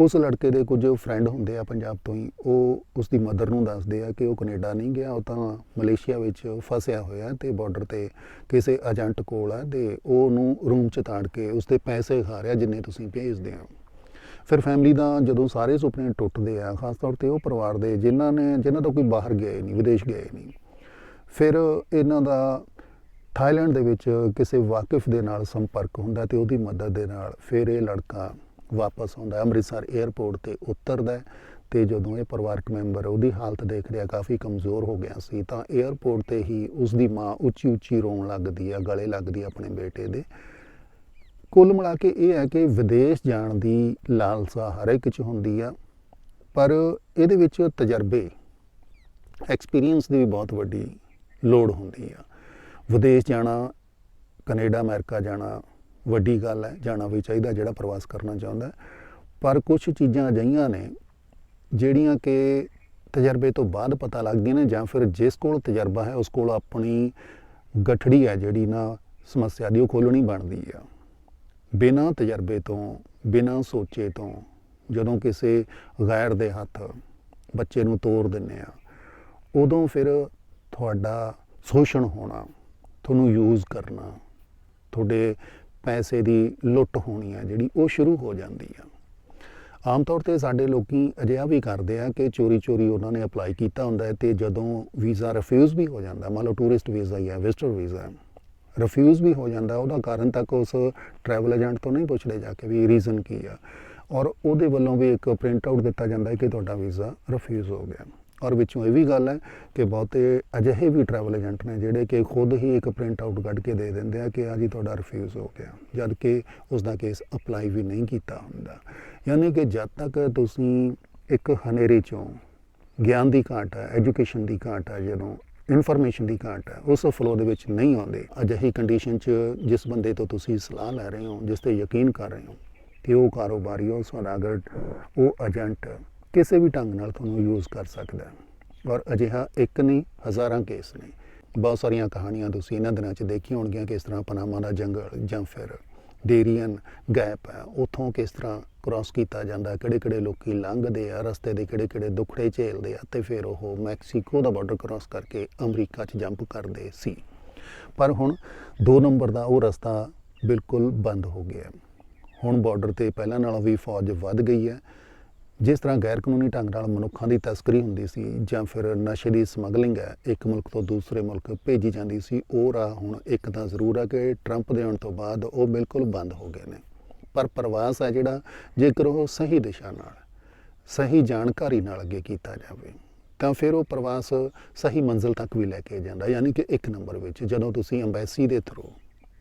ਉਸ ਲੜਕੇ ਦੇ ਕੁਝ ਫਰੈਂਡ ਹੁੰਦੇ ਆ ਪੰਜਾਬ ਤੋਂ ਹੀ, ਉਹ ਉਸ ਦੀ ਮਦਰ ਨੂੰ ਦੱਸਦੇ ਆ ਕਿ ਉਹ ਕੈਨੇਡਾ ਨਹੀਂ ਗਿਆ, ਉਹ ਤਾਂ ਮਲੇਸ਼ੀਆ ਵਿੱਚ ਫਸਿਆ ਹੋਇਆ ਤੇ ਬਾਰਡਰ ਤੇ ਕਿਸੇ ਏਜੰਟ ਕੋਲ ਆ ਤੇ ਉਹ ਉਹਨੂੰ ਰੂਮ 'ਚ ਤਾੜ ਕੇ ਉਸ ਦੇ ਪੈਸੇ ਖਾ ਰਿਹਾ ਜਿੰਨੇ ਤੁਸੀਂ ਭੇਜਦੇ ਆ ਫਿਰ ਫੈਮਿਲੀ ਦਾ ਜਦੋਂ ਸਾਰੇ ਸੁਪਨੇ ਟੁੱਟਦੇ ਆ, ਖਾਸ ਤੌਰ ਤੇ ਉਹ ਪਰਿਵਾਰ ਦੇ ਜਿਨ੍ਹਾਂ ਨੇ, ਜਿਨ੍ਹਾਂ ਤੋਂ ਕੋਈ ਬਾਹਰ ਗਏ ਨਹੀਂ, ਵਿਦੇਸ਼ ਗਏ ਨਹੀਂ, ਫਿਰ ਇਹਨਾਂ ਦਾ ਥਾਈਲੈਂਡ ਦੇ ਵਿੱਚ ਕਿਸੇ ਵਾਕਿਫ ਦੇ ਨਾਲ ਸੰਪਰਕ ਹੁੰਦਾ ਤੇ ਉਹਦੀ ਮਦਦ ਦੇ ਨਾਲ ਫਿਰ ਇਹ ਲੜਕਾ ਵਾਪਸ ਆਉਂਦਾ ਅੰਮ੍ਰਿਤਸਰ 에ਅਰਪੋਰਟ ਤੇ ਉਤਰਦਾ ਹੈ ਤੇ ਜਦੋਂ ਇਹ ਪਰਿਵਾਰਕ ਮੈਂਬਰ ਉਹਦੀ ਹਾਲਤ ਦੇਖ ਰਿਹਾ, ਕਾਫੀ ਕਮਜ਼ੋਰ ਹੋ ਗਿਆ ਸੀ, ਤਾਂ 에ਅਰਪੋਰਟ ਤੇ ਹੀ ਉਸ ਦੀ ਮਾਂ ਉੱਚੀ ਉੱਚੀ ਰੋਣ ਲੱਗਦੀ ਆ ਗਲੇ ਲੱਗਦੀ ਆਪਣੇ ਬੇਟੇ ਦੇ। ਕੁੱਲ ਮਿਲਾ ਕੇ ਇਹ ਹੈ ਕਿ ਵਿਦੇਸ਼ ਜਾਣ ਦੀ ਲਾਲਸਾ ਹਰ ਇੱਕ 'ਚ ਹੁੰਦੀ ਆ, ਪਰ ਇਹਦੇ ਵਿੱਚ ਤਜਰਬੇ ਐਕਸਪੀਰੀਅੰਸ ਦੀ ਵੀ ਬਹੁਤ ਵੱਡੀ ਲੋੜ ਹੁੰਦੀ ਆ। ਵਿਦੇਸ਼ ਜਾਣਾ, ਕੈਨੇਡਾ, ਅਮਰੀਕਾ ਜਾਣਾ ਵੱਡੀ ਗੱਲ ਹੈ, ਜਾਣਾ ਵੀ ਚਾਹੀਦਾ ਜਿਹੜਾ ਪ੍ਰਵਾਸ ਕਰਨਾ ਚਾਹੁੰਦਾ ਪਰ ਕੁਝ ਚੀਜ਼ਾਂ ਅਜਿਹੀਆਂ ਨੇ ਜਿਹੜੀਆਂ ਕਿ ਤਜਰਬੇ ਤੋਂ ਬਾਅਦ ਪਤਾ ਲੱਗਦੀਆਂ ਨੇ ਜਾਂ ਫਿਰ ਜਿਸ ਕੋਲ ਤਜਰਬਾ ਹੈ, ਉਸ ਕੋਲ ਆਪਣੀ ਗਠੜੀ ਹੈ ਜਿਹੜੀ ਨਾ ਸਮੱਸਿਆ ਦੀ, ਉਹ ਖੋਲਣੀ ਬਣਦੀ ਆ। ਬਿਨਾਂ ਤਜਰਬੇ ਤੋਂ, ਬਿਨਾਂ ਸੋਚੇ ਤੋਂ ਜਦੋਂ ਕਿਸੇ ਗੈਰ ਦੇ ਹੱਥ ਬੱਚੇ ਨੂੰ ਤੋੜ ਦਿੰਨੇ ਆ, ਉਦੋਂ ਫਿਰ ਤੁਹਾਡਾ ਸ਼ੋਸ਼ਣ ਹੋਣਾ, ਤੁਹਾਨੂੰ ਯੂਜ਼ ਕਰਨਾ, ਤੁਹਾਡੇ ਪੈਸੇ ਦੀ ਲੁੱਟ ਹੋਣੀ ਆ ਜਿਹੜੀ ਉਹ ਸ਼ੁਰੂ ਹੋ ਜਾਂਦੀ ਆ। ਆਮ ਤੌਰ ਤੇ ਸਾਡੇ ਲੋਕੀ ਅਜਿਹਾ ਵੀ ਕਰਦੇ ਆ ਕਿ ਚੋਰੀ ਚੋਰੀ ਉਹਨਾਂ ਨੇ ਅਪਲਾਈ ਕੀਤਾ ਹੁੰਦਾ ਹੈ ਤੇ ਜਦੋਂ ਵੀਜ਼ਾ ਰਿਫਿਊਜ਼ ਵੀ ਹੋ ਜਾਂਦਾ, ਮੰਨ ਲਓ ਟੂਰਿਸਟ ਵੀਜ਼ਾ ਜਾਂ ਵਿਜ਼ਟਰ ਵੀਜ਼ਾ ਰਿਫਿਊਜ਼ ਵੀ ਹੋ ਜਾਂਦਾ, ਉਹਦਾ ਕਾਰਨ ਤੱਕ ਉਸ ਟਰੈਵਲ ਏਜੰਟ ਤੋਂ ਨਹੀਂ ਪੁੱਛਦੇ ਜਾ ਕੇ ਵੀ ਰੀਜ਼ਨ ਕੀ ਆ। ਔਰ ਉਹਦੇ ਵੱਲੋਂ ਵੀ ਇੱਕ ਪ੍ਰਿੰਟ ਆਊਟ ਦਿੱਤਾ ਜਾਂਦਾ ਹੈ ਕਿ ਤੁਹਾਡਾ ਵੀਜ਼ਾ ਰਿਫਿਊਜ਼ ਹੋ ਗਿਆ। ਔਰ ਵਿੱਚੋਂ ਇਹ ਵੀ ਗੱਲ ਹੈ ਕਿ ਬਹੁਤੇ ਅਜਿਹੇ ਵੀ ਟਰੈਵਲ ਏਜੰਟ ਨੇ ਜਿਹੜੇ ਕਿ ਖੁਦ ਹੀ ਇੱਕ ਪ੍ਰਿੰਟ ਆਊਟ ਕੱਢ ਕੇ ਦੇ ਦਿੰਦੇ ਆ ਕਿ ਆ ਜੀ ਤੁਹਾਡਾ ਰਿਫਿਊਜ਼ ਹੋ ਗਿਆ, ਜਦ ਕਿ ਉਸ ਦਾ ਕੇਸ ਅਪਲਾਈ ਵੀ ਨਹੀਂ ਕੀਤਾ ਹੁੰਦਾ। ਯਾਨੀ ਕਿ ਜਦ ਤੱਕ ਤੁਸੀਂ ਇੱਕ ਹਨੇਰੇ ਚੋਂ ਗਿਆਨ ਦੀ ਘਾਟ ਹੈ ਐਜੂਕੇਸ਼ਨ ਦੀ ਘਾਟ ਹੈ, ਜਦੋਂ ਇਨਫੋਰਮੇਸ਼ਨ ਦੀ ਘਾਟ ਹੈ, ਉਸ ਫਲੋ ਦੇ ਵਿੱਚ ਨਹੀਂ ਆਉਂਦੇ, ਅਜਿਹੀ ਕੰਡੀਸ਼ਨ 'ਚ ਜਿਸ ਬੰਦੇ ਤੋਂ ਤੁਸੀਂ ਸਲਾਹ ਲੈ ਰਹੇ ਹੋ, ਜਿਸ ਤੇ ਯਕੀਨ ਕਰ ਰਹੇ ਹੋ ਕਿ ਉਹ ਕਾਰੋਬਾਰੀ ਉਹ ਸੌਦਾਗਰ ਉਹ ਏਜੰਟ ਕਿਸੇ ਵੀ ਢੰਗ ਨਾਲ ਤੁਹਾਨੂੰ ਯੂਜ਼ ਕਰ ਸਕਦਾ ਹੈ। ਔਰ ਅਜਿਹਾ ਇੱਕ ਨਹੀਂ, ਹਜ਼ਾਰਾਂ ਕੇਸ ਨੇ। ਬਹੁਤ ਸਾਰੀਆਂ ਕਹਾਣੀਆਂ ਤੁਸੀਂ ਇਹਨਾਂ ਦਿਨਾਂ 'ਚ ਦੇਖੀਆਂ ਹੋਣਗੀਆਂ ਕਿਸ ਤਰ੍ਹਾਂ ਪਨਾਮਾ ਦਾ ਜੰਗਲ ਜਾਂ ਫਿਰ ਡੇਰੀਅਨ ਗੈਪ ਹੈ। ਉਥੋਂ ਕਿਸ ਤਰ੍ਹਾਂ ਕ੍ਰਾਸ ਕੀਤਾ ਜਾਂਦਾ ਕਿਹੜੇ ਕਿਹੜੇ ਲੋਕੀ ਲੰਘਦੇ ਆ, ਰਸਤੇ ਦੇ ਕਿਹੜੇ ਕਿਹੜੇ ਦੁੱਖੜੇ ਝੇਲਦੇ ਆ ਤੇ ਫਿਰ ਉਹ ਮੈਕਸੀਕੋ ਦਾ ਬਾਰਡਰ ਕ੍ਰਾਸ ਕਰਕੇ ਅਮਰੀਕਾ 'ਚ ਜੰਪ ਕਰਦੇ ਸੀ। ਪਰ ਹੁਣ 2 ਨੰਬਰ ਦਾ ਉਹ ਰਸਤਾ ਬਿਲਕੁਲ ਬੰਦ ਹੋ ਗਿਆ ਹੁਣ ਬਾਰਡਰ ਤੇ ਪਹਿਲਾਂ ਨਾਲੋਂ ਵੀ ਫੌਜ ਵੱਧ ਗਈ ਹੈ। ਜਿਸ ਤਰ੍ਹਾਂ ਗੈਰ ਕਾਨੂੰਨੀ ਢੰਗ ਨਾਲ ਮਨੁੱਖਾਂ ਦੀ ਤਸਕਰੀ ਹੁੰਦੀ ਸੀ ਜਾਂ ਫਿਰ ਨਸ਼ੇ ਦੀ ਸਮਗਲਿੰਗ ਹੈ, ਇੱਕ ਮੁਲਕ ਤੋਂ ਦੂਸਰੇ ਮੁਲਕ ਭੇਜੀ ਜਾਂਦੀ ਸੀ, ਉਹ ਰਾਹ ਹੁਣ ਇੱਕ ਤਾਂ ਜ਼ਰੂਰ ਹੈ ਕਿ ਟਰੰਪ ਦੇ ਆਉਣ ਤੋਂ ਬਾਅਦ ਉਹ ਬਿਲਕੁਲ ਬੰਦ ਹੋ ਗਏ ਨੇ। ਪਰ ਪ੍ਰਵਾਸ ਹੈ ਜਿਹੜਾ, ਜੇਕਰ ਉਹ ਸਹੀ ਦਿਸ਼ਾ ਨਾਲ, ਸਹੀ ਜਾਣਕਾਰੀ ਨਾਲ ਅੱਗੇ ਕੀਤਾ ਜਾਵੇ, ਤਾਂ ਫਿਰ ਉਹ ਪ੍ਰਵਾਸ ਸਹੀ ਮੰਜ਼ਿਲ ਤੱਕ ਵੀ ਲੈ ਕੇ ਜਾਂਦਾ, ਯਾਨੀ ਕਿ ਇੱਕ ਨੰਬਰ ਵਿੱਚ ਜਦੋਂ ਤੁਸੀਂ ਐਮਬੈਸੀ ਦੇ ਥਰੂ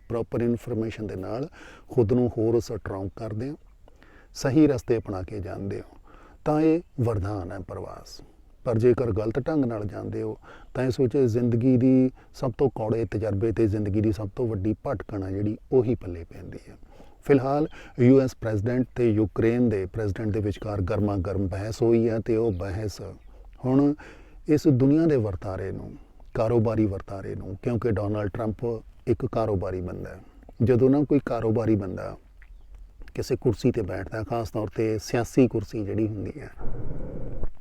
ਪ੍ਰੋਪਰ ਇਨਫੋਰਮੇਸ਼ਨ ਦੇ ਨਾਲ ਖੁਦ ਨੂੰ ਹੋਰ ਸਟਰੋਂਗ ਕਰਦੇ ਹੋ, ਸਹੀ ਰਸਤੇ ਅਪਣਾ ਕੇ ਜਾਂਦੇ ਹੋ ਤਾਂ ਇਹ ਵਰਦਾਨ ਹੈ ਪ੍ਰਵਾਸ। ਪਰ ਜੇਕਰ ਗਲਤ ਢੰਗ ਨਾਲ ਜਾਂਦੇ ਹੋ, ਤਾਂ ਇਸ ਵਿੱਚ ਜ਼ਿੰਦਗੀ ਦੀ ਸਭ ਤੋਂ ਕੌੜੇ ਤਜਰਬੇ ਤੇ ਜ਼ਿੰਦਗੀ ਦੀ ਸਭ ਤੋਂ ਵੱਡੀ ਭਟਕਣ ਹੈ, ਜਿਹੜੀ ਉਹੀ ਪੱਲੇ ਪੈਂਦੀ ਹੈ। ਫਿਲਹਾਲ ਯੂਐਸ ਪ੍ਰੈਜ਼ੀਡੈਂਟ ਤੇ ਯੂਕਰੇਨ ਦੇ ਪ੍ਰੈਜ਼ੀਡੈਂਟ ਦੇ ਵਿਚਕਾਰ ਗਰਮਾ ਗਰਮ ਬਹਿਸ ਹੋਈ ਹੈ ਤੇ ਉਹ ਬਹਿਸ ਹੁਣ ਇਸ ਦੁਨੀਆ ਦੇ ਵਰਤਾਰੇ ਨੂੰ, ਕਾਰੋਬਾਰੀ ਵਰਤਾਰੇ ਨੂੰ, ਕਿਉਂਕਿ ਡੋਨਾਲਡ ਟਰੰਪ ਇੱਕ ਕਾਰੋਬਾਰੀ ਬੰਦਾ ਹੈ। ਜਦੋਂ ਨਾ ਕੋਈ ਕਾਰੋਬਾਰੀ ਬੰਦਾ ਕਿਸੇ ਕੁਰਸੀ ਤੇ ਬੈਠਦਾ, ਖਾਸ ਤੌਰ ਤੇ ਸਿਆਸੀ ਕੁਰਸੀ ਜਿਹੜੀ ਹੁੰਦੀ ਹੈ,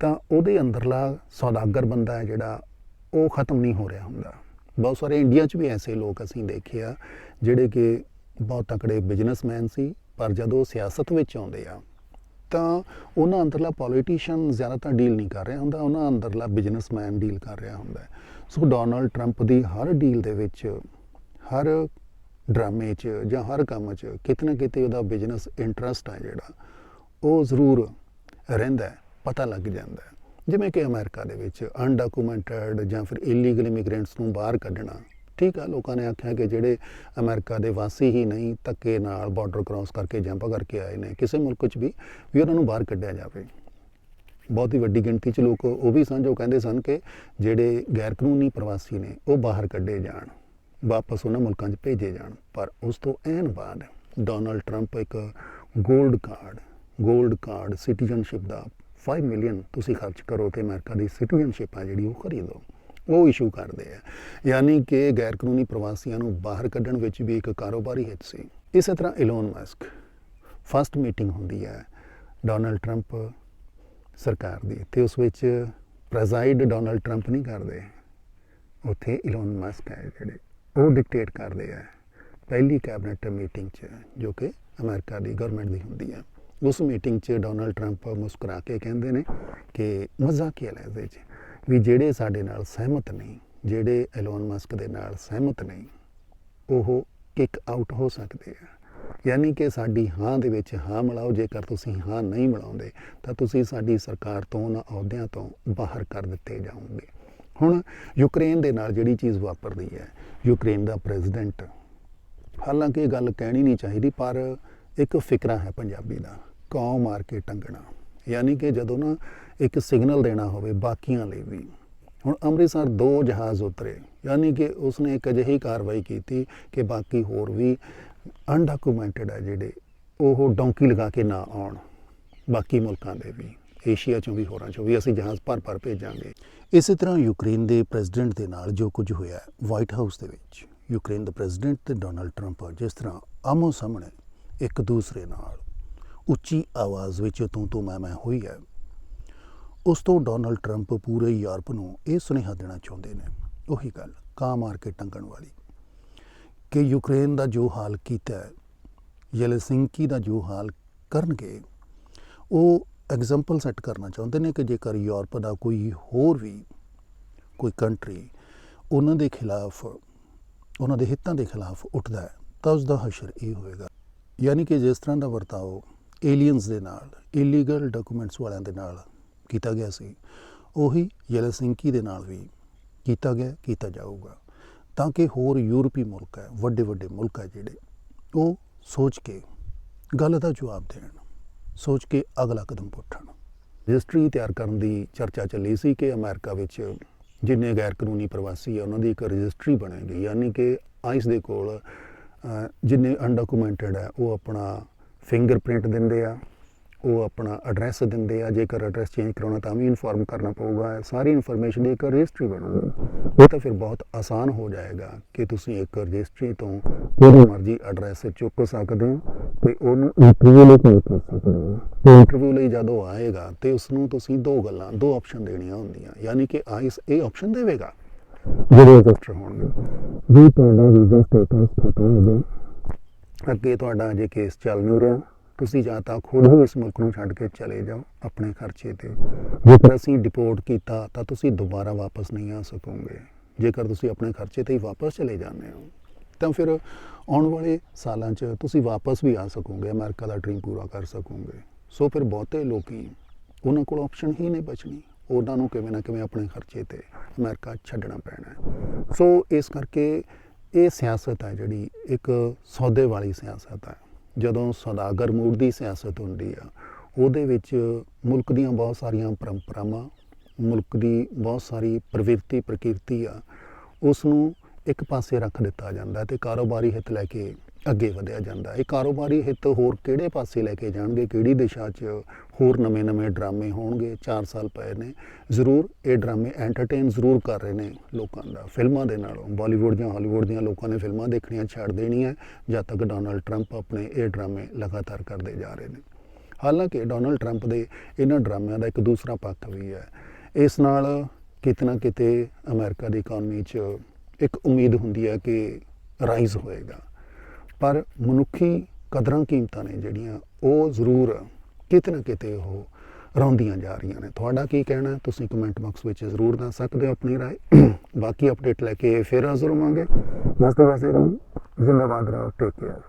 ਤਾਂ ਉਹਦੇ ਅੰਦਰਲਾ ਸੌਦਾਗਰ ਬੰਦਾ ਹੈ ਜਿਹੜਾ ਉਹ ਖਤਮ ਨਹੀਂ ਹੋ ਰਿਹਾ ਹੁੰਦਾ। ਬਹੁਤ ਸਾਰੇ ਇੰਡੀਆ 'ਚ ਵੀ ਐਸੇ ਲੋਕ ਅਸੀਂ ਦੇਖੇ ਆ ਜਿਹੜੇ ਕਿ ਬਹੁਤ ਤਕੜੇ ਬਿਜ਼ਨਸਮੈਨ ਸੀ, ਪਰ ਜਦੋਂ ਸਿਆਸਤ ਵਿੱਚ ਆਉਂਦੇ ਆ, ਤਾਂ ਉਹਨਾਂ ਅੰਦਰਲਾ ਪੋਲੀਟੀਸ਼ੀਅਨ ਜ਼ਿਆਦਾਤਰ ਡੀਲ ਨਹੀਂ ਕਰ ਰਿਹਾ ਹੁੰਦਾ, ਉਹਨਾਂ ਅੰਦਰਲਾ ਬਿਜ਼ਨਸਮੈਨ ਡੀਲ ਕਰ ਰਿਹਾ ਹੁੰਦਾ ਸੋ ਡੋਨਲਡ ਟਰੰਪ ਦੀ ਹਰ ਡੀਲ ਦੇ ਵਿੱਚ, ਹਰ ਡਰਾਮੇ 'ਚ ਜਾਂ ਹਰ ਕੰਮ 'ਚ ਕਿਤੇ ਨਾ ਕਿਤੇ ਉਹਦਾ ਬਿਜ਼ਨਸ ਇੰਟਰਸਟ ਹੈ ਜਿਹੜਾ, ਉਹ ਜ਼ਰੂਰ ਰਹਿੰਦਾ ਪਤਾ ਲੱਗ ਜਾਂਦਾ ਜਿਵੇਂ ਕਿ ਅਮਰੀਕਾ ਦੇ ਵਿੱਚ ਅਨਡਾਕੂਮੈਂਟਡ ਜਾਂ ਫਿਰ ਇਲੀਗਲ ਇਮੀਗ੍ਰੈਂਟਸ ਨੂੰ ਬਾਹਰ ਕੱਢਣਾ, ਠੀਕ ਆ, ਲੋਕਾਂ ਨੇ ਆਖਿਆ ਕਿ ਜਿਹੜੇ ਅਮਰੀਕਾ ਦੇ ਵਾਸੀ ਹੀ ਨਹੀਂ, ਧੱਕੇ ਨਾਲ ਬਾਰਡਰ ਕ੍ਰਾਸ ਕਰਕੇ ਜੰਪ ਕਰਕੇ ਆਏ ਨੇ, ਕਿਸੇ ਮੁਲਕ 'ਚ ਵੀ ਵੀ ਉਹਨਾਂ ਨੂੰ ਬਾਹਰ ਕੱਢਿਆ ਜਾਵੇ। ਬਹੁਤ ਹੀ ਵੱਡੀ ਗਿਣਤੀ 'ਚ ਲੋਕ ਉਹ ਵੀ ਸਨ ਜੋ ਕਹਿੰਦੇ ਸਨ ਕਿ ਜਿਹੜੇ ਗੈਰ ਕਾਨੂੰਨੀ ਪ੍ਰਵਾਸੀ ਨੇ, ਉਹ ਬਾਹਰ ਕੱਢੇ ਜਾਣ। ਵਾਪਸ ਉਹਨਾਂ ਮੁਲਕਾਂ 'ਚ ਭੇਜੇ ਜਾਣ। ਪਰ ਉਸ ਤੋਂ ਐਨ ਬਾਅਦ ਡੋਨਲਡ ਟਰੰਪ ਇੱਕ 골ਡ ਕਾਰਡ 골ਡ ਕਾਰਡ ਸਿਟੀਜ਼ਨਸ਼ਿਪ ਦਾ 5 ਮਿਲੀਅਨ ਤੁਸੀਂ ਖਰਚ ਕਰੋ ਤੇ ਅਮਰੀਕਾ ਦੀ ਸਿਟੀਜ਼ਨਸ਼ਿਪ ਆ ਜਿਹੜੀ ਉਹ ਖਰੀਦੋ। ਉਹ ਇਸ਼ੂ ਕਰਦੇ ਆ। ਯਾਨੀ ਕਿ ਗੈਰ ਕਾਨੂੰਨੀ ਪ੍ਰਵਾਸੀਆਂ ਨੂੰ ਬਾਹਰ ਕੱਢਣ ਵਿੱਚ ਵੀ ਇੱਕ ਕਾਰੋਬਾਰੀ ਹਿੱਤ ਸੀ। ਇਸੇ ਤਰ੍ਹਾਂ ਇਲੋਨ ਮਸਕ ਫਸਟ ਮੀਟਿੰਗ ਹੁੰਦੀ ਹੈ ਡੋਨਲਡ ਟਰੰਪ ਸਰਕਾਰ ਦੀ। ਤੇ ਉਸ ਵਿੱਚ ਪ੍ਰੈਜ਼ਾਈਡ ਡੋਨਲਡ ਟਰੰਪ ਨਹੀਂ ਕਰਦੇ। ਉੱਥੇ ਇਲੋਨ ਮਸਕ ਹੈ ਜਿਹੜੇ ਉਹ ਡਿਕਟੇਟ ਕਰਦੇ ਆ। ਪਹਿਲੀ ਕੈਬਨਿਟ ਮੀਟਿੰਗ 'ਚ ਜੋ ਕਿ ਅਮਰੀਕਾ ਦੀ ਗਵਰਨਮੈਂਟ ਦੀ ਹੁੰਦੀ ਹੈ ਉਸ ਮੀਟਿੰਗ 'ਚ ਡੋਨਲਡ ਟਰੰਪ ਮੁਸਕਰਾ ਕੇ ਕਹਿੰਦੇ ਨੇ ਕਿ ਮਜ਼ਾਕੀਆ ਲਹਿਜ਼ੇ 'ਚ, ਵੀ ਜਿਹੜੇ ਸਾਡੇ ਨਾਲ ਸਹਿਮਤ ਨਹੀਂ, ਜਿਹੜੇ ਐਲੋਨ ਮਸਕ ਦੇ ਨਾਲ ਸਹਿਮਤ ਨਹੀਂ, ਉਹ ਕਿਕ ਆਊਟ ਹੋ ਸਕਦੇ ਆ। ਯਾਨੀ ਕਿ ਸਾਡੀ ਹਾਂ ਦੇ ਵਿੱਚ ਹਾਂ ਮਿਲਾਓ, ਜੇਕਰ ਤੁਸੀਂ ਹਾਂ ਨਹੀਂ ਮਿਲਾਉਂਦੇ, ਤਾਂ ਤੁਸੀਂ ਸਾਡੀ ਸਰਕਾਰ ਤੋਂ ਉਹਨਾਂ ਅਹੁਦਿਆਂ ਤੋਂ ਬਾਹਰ ਕਰ ਦਿੱਤੇ ਜਾਓਗੇ। ਹੁਣ ਯੂਕਰੇਨ ਦੇ ਨਾਲ ਜਿਹੜੀ ਚੀਜ਼ ਵਾਪਰਦੀ ਹੈ ਯੂਕਰੇਨ ਦਾ ਪ੍ਰੈਜ਼ੀਡੈਂਟ। ਹਾਲਾਂਕਿ ਇਹ ਗੱਲ ਕਹਿਣੀ ਨਹੀਂ ਚਾਹੀਦੀ, ਪਰ ਇੱਕ ਫਿਕਰਾ ਹੈ ਪੰਜਾਬੀ ਦਾ ਕੌ ਮਾਰ ਕੇ ਟੰਗਣਾ। ਯਾਨੀ ਕਿ ਜਦੋਂ ਨਾ ਇੱਕ ਸਿਗਨਲ ਦੇਣਾ ਹੋਵੇ ਬਾਕੀਆਂ ਲਈ ਵੀ। ਹੁਣ ਅੰਮ੍ਰਿਤਸਰ ਦੋ ਜਹਾਜ਼ ਉਤਰੇ, ਯਾਨੀ ਕਿ ਉਸਨੇ ਇੱਕ ਅਜਿਹੀ ਕਾਰਵਾਈ ਕੀਤੀ ਕਿ ਬਾਕੀ ਹੋਰ ਵੀ ਅਨਡਾਕੂਮੈਂਟਡ ਹੈ ਜਿਹੜੇ, ਉਹ ਡੌਂਕੀ ਲਗਾ ਕੇ ਨਾ ਆਉਣ, ਬਾਕੀ ਮੁਲਕਾਂ ਦੇ ਵੀ। ਏਸ਼ੀਆ ਚੋਂ ਵੀ ਹੋਰਾਂ ਚੋਂ ਵੀ ਅਸੀਂ ਜਹਾਜ਼ ਭਰ ਭਰ ਭੇਜਾਂਗੇ। ਇਸੇ ਤਰ੍ਹਾਂ ਯੂਕਰੇਨ ਦੇ ਪ੍ਰੈਜ਼ੀਡੈਂਟ ਦੇ ਨਾਲ ਜੋ ਕੁਝ ਹੋਇਆ ਵਾਈਟ ਹਾਊਸ ਦੇ ਵਿੱਚ, ਯੂਕਰੇਨ ਦਾ ਪ੍ਰੈਜ਼ੀਡੈਂਟ ਤੇ ਡੋਨਲਡ ਟਰੰਪ ਜਿਸ ਤਰ੍ਹਾਂ ਆਮੋ ਸਾਹਮਣੇ ਇੱਕ ਦੂਸਰੇ ਨਾਲ ਉੱਚੀ ਆਵਾਜ਼ ਵਿੱਚ ਤੂੰ ਤੂੰ ਮੈਂ ਮੈਂ ਹੋਈ ਹੈ, ਉਸ ਤੋਂ ਡੋਨਲਡ ਟਰੰਪ ਪੂਰੇ ਯੂਰਪ ਨੂੰ ਇਹ ਸੁਨੇਹਾ ਦੇਣਾ ਚਾਹੁੰਦੇ ਨੇ, ਉਹੀ ਗੱਲ, ਕਾਂ ਮਾਰ ਕੇ ਟੰਗਣ ਵਾਲੀ, ਕਿ ਯੂਕਰੇਨ ਦਾ ਜੋ ਹਾਲ ਕੀਤਾ ਹੈ, ਯੈਲਸਿੰਕੀ ਦਾ ਜੋ ਹਾਲ ਕਰਨਗੇ, ਉਹ ਐਗਜ਼ਾਮਪਲ ਸੈੱਟ ਕਰਨਾ ਚਾਹੁੰਦੇ ਨੇ ਕਿ ਜੇਕਰ ਯੂਰਪ ਦਾ ਕੋਈ ਹੋਰ ਵੀ ਕੋਈ ਕੰਟਰੀ ਉਹਨਾਂ ਦੇ ਖਿਲਾਫ, ਉਹਨਾਂ ਦੇ ਹਿੱਤਾਂ ਦੇ ਖਿਲਾਫ ਉੱਠਦਾ ਹੈ, ਤਾਂ ਉਸ ਦਾ ਹਸ਼ਰ ਇਹ ਹੋਏਗਾ ਯਾਨੀ ਕਿ ਜਿਸ ਤਰ੍ਹਾਂ ਦਾ ਵਰਤਾਓ ਏਲੀਅਨਸ ਦੇ ਨਾਲ ਇਲੀਗਲ ਡਾਕੂਮੈਂਟਸ ਵਾਲਿਆਂ ਦੇ ਨਾਲ ਕੀਤਾ ਗਿਆ ਸੀ, ਉਹੀ ਯੈਲਸਿੰਕੀ ਦੇ ਨਾਲ ਵੀ ਕੀਤਾ ਗਿਆ, ਕੀਤਾ ਜਾਊਗਾ। ਤਾਂ ਕਿ ਹੋਰ ਯੂਰਪੀ ਮੁਲਕ ਹੈ ਵੱਡੇ ਵੱਡੇ ਮੁਲਕ ਹੈ ਜਿਹੜੇ, ਉਹ ਸੋਚ ਕੇ ਗੱਲ ਦਾ ਜਵਾਬ ਦੇਣ। ਸੋਚ ਕੇ ਅਗਲਾ ਕਦਮ ਪੁੱਟਣ ਰਜਿਸਟਰੀ ਤਿਆਰ ਕਰਨ ਦੀ ਚਰਚਾ ਚੱਲੀ ਸੀ ਕਿ ਅਮਰੀਕਾ ਵਿੱਚ ਜਿੰਨੇ ਗੈਰ ਕਾਨੂੰਨੀ ਪ੍ਰਵਾਸੀ ਆ, ਉਹਨਾਂ ਦੀ ਇੱਕ ਰਜਿਸਟਰੀ ਬਣੇਗੀ ਯਾਨੀ ਕਿ ਆਈਸ ਦੇ ਕੋਲ ਜਿੰਨੇ ਅਨਡਾਕੂਮੈਂਟਡ ਹੈ ਉਹ ਆਪਣਾ ਫਿੰਗਰਪ੍ਰਿੰਟ ਦਿੰਦੇ ਆ, ਉਹ ਆਪਣਾ ਐਡਰੈਸ ਦਿੰਦੇ ਆ। ਜੇਕਰ ਐਡਰੈਸ ਚੇਂਜ ਕਰਾਉਣਾ ਤਾਂ ਵੀ ਇਨਫੋਰਮ ਕਰਨਾ ਪਊਗਾ। ਸਾਰੀ ਇਨਫੋਰਮੇਸ਼ਨ ਦੀ ਇੱਕ ਰਜਿਸਟਰੀ ਬਣੂਗੀ। ਉਹ ਤਾਂ ਫਿਰ ਬਹੁਤ ਆਸਾਨ ਹੋ ਜਾਏਗਾ ਕਿ ਤੁਸੀਂ ਇੱਕ ਰਜਿਸਟਰੀ ਤੋਂ ਕੋਈ ਮਰਜ਼ੀ ਐਡਰੈਸ ਚੁੱਕ ਸਕਦੇ ਹੋ ਤੇ ਉਹਨੂੰ ਇੰਟਰਵਿਊ ਲਈ ਭੇਜ ਕਰ ਸਕਦੇ ਹੋ। ਤੇ ਇੰਟਰਵਿਊ ਲਈ ਜਦੋਂ ਆਏਗਾ ਤੇ ਉਸ ਨੂੰ ਤੁਸੀਂ ਦੋ ਗੱਲਾਂ, ਦੋ ਆਪਸ਼ਨ ਦੇਣੀਆਂ ਹੁੰਦੀਆਂ। ਯਾਨੀ ਕਿ ਆਈਸ ਇਹ ਆਪਸ਼ਨ ਦੇਵੇਗਾ ਜਿਹੜੇ ਰਜਿਸਟਰ ਹੋਣਗੇ। ਵੀ ਤੁਹਾਡਾ ਵੀਜ਼ਾ ਸਟੇਟਸ ਖਤਮ ਹੋ ਗਿਆ। ਅੱਗੇ ਤੁਹਾਡਾ ਜੇ ਕੇਸ ਚੱਲ ਨਹੀਂ ਰਿਹਾ ਤੁਸੀਂ ਜਾਂ ਤਾਂ ਖੁਦ ਹੀ ਇਸ ਮੁਲਕ ਨੂੰ ਛੱਡ ਕੇ ਚਲੇ ਜਾਓ ਆਪਣੇ ਖਰਚੇ ਤੇ। ਜੇਕਰ ਅਸੀਂ ਡਿਪੋਰਟ ਕੀਤਾ, ਤਾਂ ਤੁਸੀਂ ਦੁਬਾਰਾ ਵਾਪਸ ਨਹੀਂ ਆ ਸਕੋਗੇ। ਜੇਕਰ ਤੁਸੀਂ ਆਪਣੇ ਖਰਚੇ ਤੇ ਹੀ ਵਾਪਸ ਚਲੇ ਜਾਂਦੇ ਹੋ, ਤਾਂ ਫਿਰ ਆਉਣ ਵਾਲੇ ਸਾਲਾਂ 'ਚ ਤੁਸੀਂ ਵਾਪਸ ਵੀ ਆ ਸਕੋਗੇ, ਅਮਰੀਕਾ ਦਾ ਡ੍ਰੀਮ ਪੂਰਾ ਕਰ ਸਕੋਗੇ। ਸੋ ਫਿਰ ਬਹੁਤੇ ਲੋਕੀ, ਉਹਨਾਂ ਕੋਲ ਆਪਸ਼ਨ ਹੀ ਨਹੀਂ ਬਚਣੀ। ਉਹਨਾਂ ਨੂੰ ਕਿਵੇਂ ਨਾ ਕਿਵੇਂ ਆਪਣੇ ਖਰਚੇ ਤੇ ਅਮਰੀਕਾ ਛੱਡਣਾ ਪੈਣਾ। ਸੋ ਇਸ ਕਰਕੇ ਇਹ ਸਿਆਸਤ ਹੈ ਜਿਹੜੀ, ਇੱਕ ਸੌਦੇ ਵਾਲੀ ਸਿਆਸਤ ਹੈ ਜਦੋਂ ਸੌਦਾਗਰ ਮੂਡ ਦੀ ਸਿਆਸਤ ਹੁੰਦੀ ਆ, ਉਹਦੇ ਵਿੱਚ ਮੁਲਕ ਦੀਆਂ ਬਹੁਤ ਸਾਰੀਆਂ ਪਰੰਪਰਾਵਾਂ, ਮੁਲਕ ਦੀ ਬਹੁਤ ਸਾਰੀ ਪ੍ਰਵਿਰਤੀ, ਪ੍ਰਕਿਰਤੀ ਆ ਉਸ ਨੂੰ ਇੱਕ ਪਾਸੇ ਰੱਖ ਦਿੱਤਾ ਜਾਂਦਾ ਤੇ ਕਾਰੋਬਾਰੀ ਹਿੱਤ ਲੈ ਕੇ ਅੱਗੇ ਵਧਿਆ ਜਾਂਦਾ। ਇਹ ਕਾਰੋਬਾਰੀ ਹਿੱਤ ਹੋਰ ਕਿਹੜੇ ਪਾਸੇ ਲੈ ਕੇ ਜਾਣਗੇ, ਕਿਹੜੀ ਦਿਸ਼ਾ 'ਚ ਹੋਰ ਨਵੇਂ-ਨਵੇਂ ਡਰਾਮੇ ਹੋਣਗੇ 4 ਸਾਲ ਪਏ ਨੇ। ਜ਼ਰੂਰ ਇਹ ਡਰਾਮੇ ਐਂਟਰਟੇਨ ਜ਼ਰੂਰ ਕਰ ਰਹੇ ਨੇ ਲੋਕਾਂ ਦਾ, ਫਿਲਮਾਂ ਦੇ ਨਾਲੋਂ। ਬਾਲੀਵੁੱਡ ਜਾਂ ਹਾਲੀਵੁੱਡ ਦੀਆਂ ਲੋਕਾਂ ਨੇ ਫਿਲਮਾਂ ਦੇਖਣੀਆਂ ਛੱਡ ਦੇਣੀਆਂ, ਜਦ ਤੱਕ ਡੋਨਲਡ ਟਰੰਪ ਆਪਣੇ ਇਹ ਡਰਾਮੇ ਲਗਾਤਾਰ ਕਰਦੇ ਜਾ ਰਹੇ ਨੇ। ਹਾਲਾਂਕਿ ਡੋਨਲਡ ਟਰੰਪ ਦੇ ਇਹਨਾਂ ਡਰਾਮਿਆਂ ਦਾ ਇੱਕ ਦੂਸਰਾ ਪੱਖ ਵੀ ਹੈ। ਇਸ ਨਾਲ ਕਿਤੇ ਨਾ ਕਿਤੇ ਅਮਰੀਕਾ ਦੀ ਇਕਨੋਮੀ 'ਚ ਇੱਕ ਉਮੀਦ ਹੁੰਦੀ ਹੈ ਕਿ ਰਾਈਜ਼ ਹੋਏਗਾ। ਪਰ ਮਨੁੱਖੀ ਕਦਰਾਂ ਕੀਮਤਾਂ ਨੇ ਜਿਹੜੀਆਂ, ਉਹ ਜ਼ਰੂਰ ਕਿਤੇ ਨਾ ਕਿਤੇ ਉਹ ਰੌਂਦੀਆਂ ਜਾ ਰਹੀਆਂ ਨੇ ਤੁਹਾਡਾ ਕੀ ਕਹਿਣਾ ਹੈ? ਤੁਸੀਂ ਕਮੈਂਟ ਬਾਕਸ ਵਿੱਚ ਜ਼ਰੂਰ ਦੱਸ ਸਕਦੇ ਹੋ ਆਪਣੀ رائے ਬਾਕੀ ਅਪਡੇਟ ਲੈ ਕੇ ਫਿਰ ਹਾਜ਼ਰ ਹੋਵਾਂਗੇ ਬਸ ਤਾਂ ਵੈਸੇ ਰਹੋ ਜ਼ਿੰਦਾਬਾਦ ਰਹੋ ਟੇਕ ਕੇਅਰ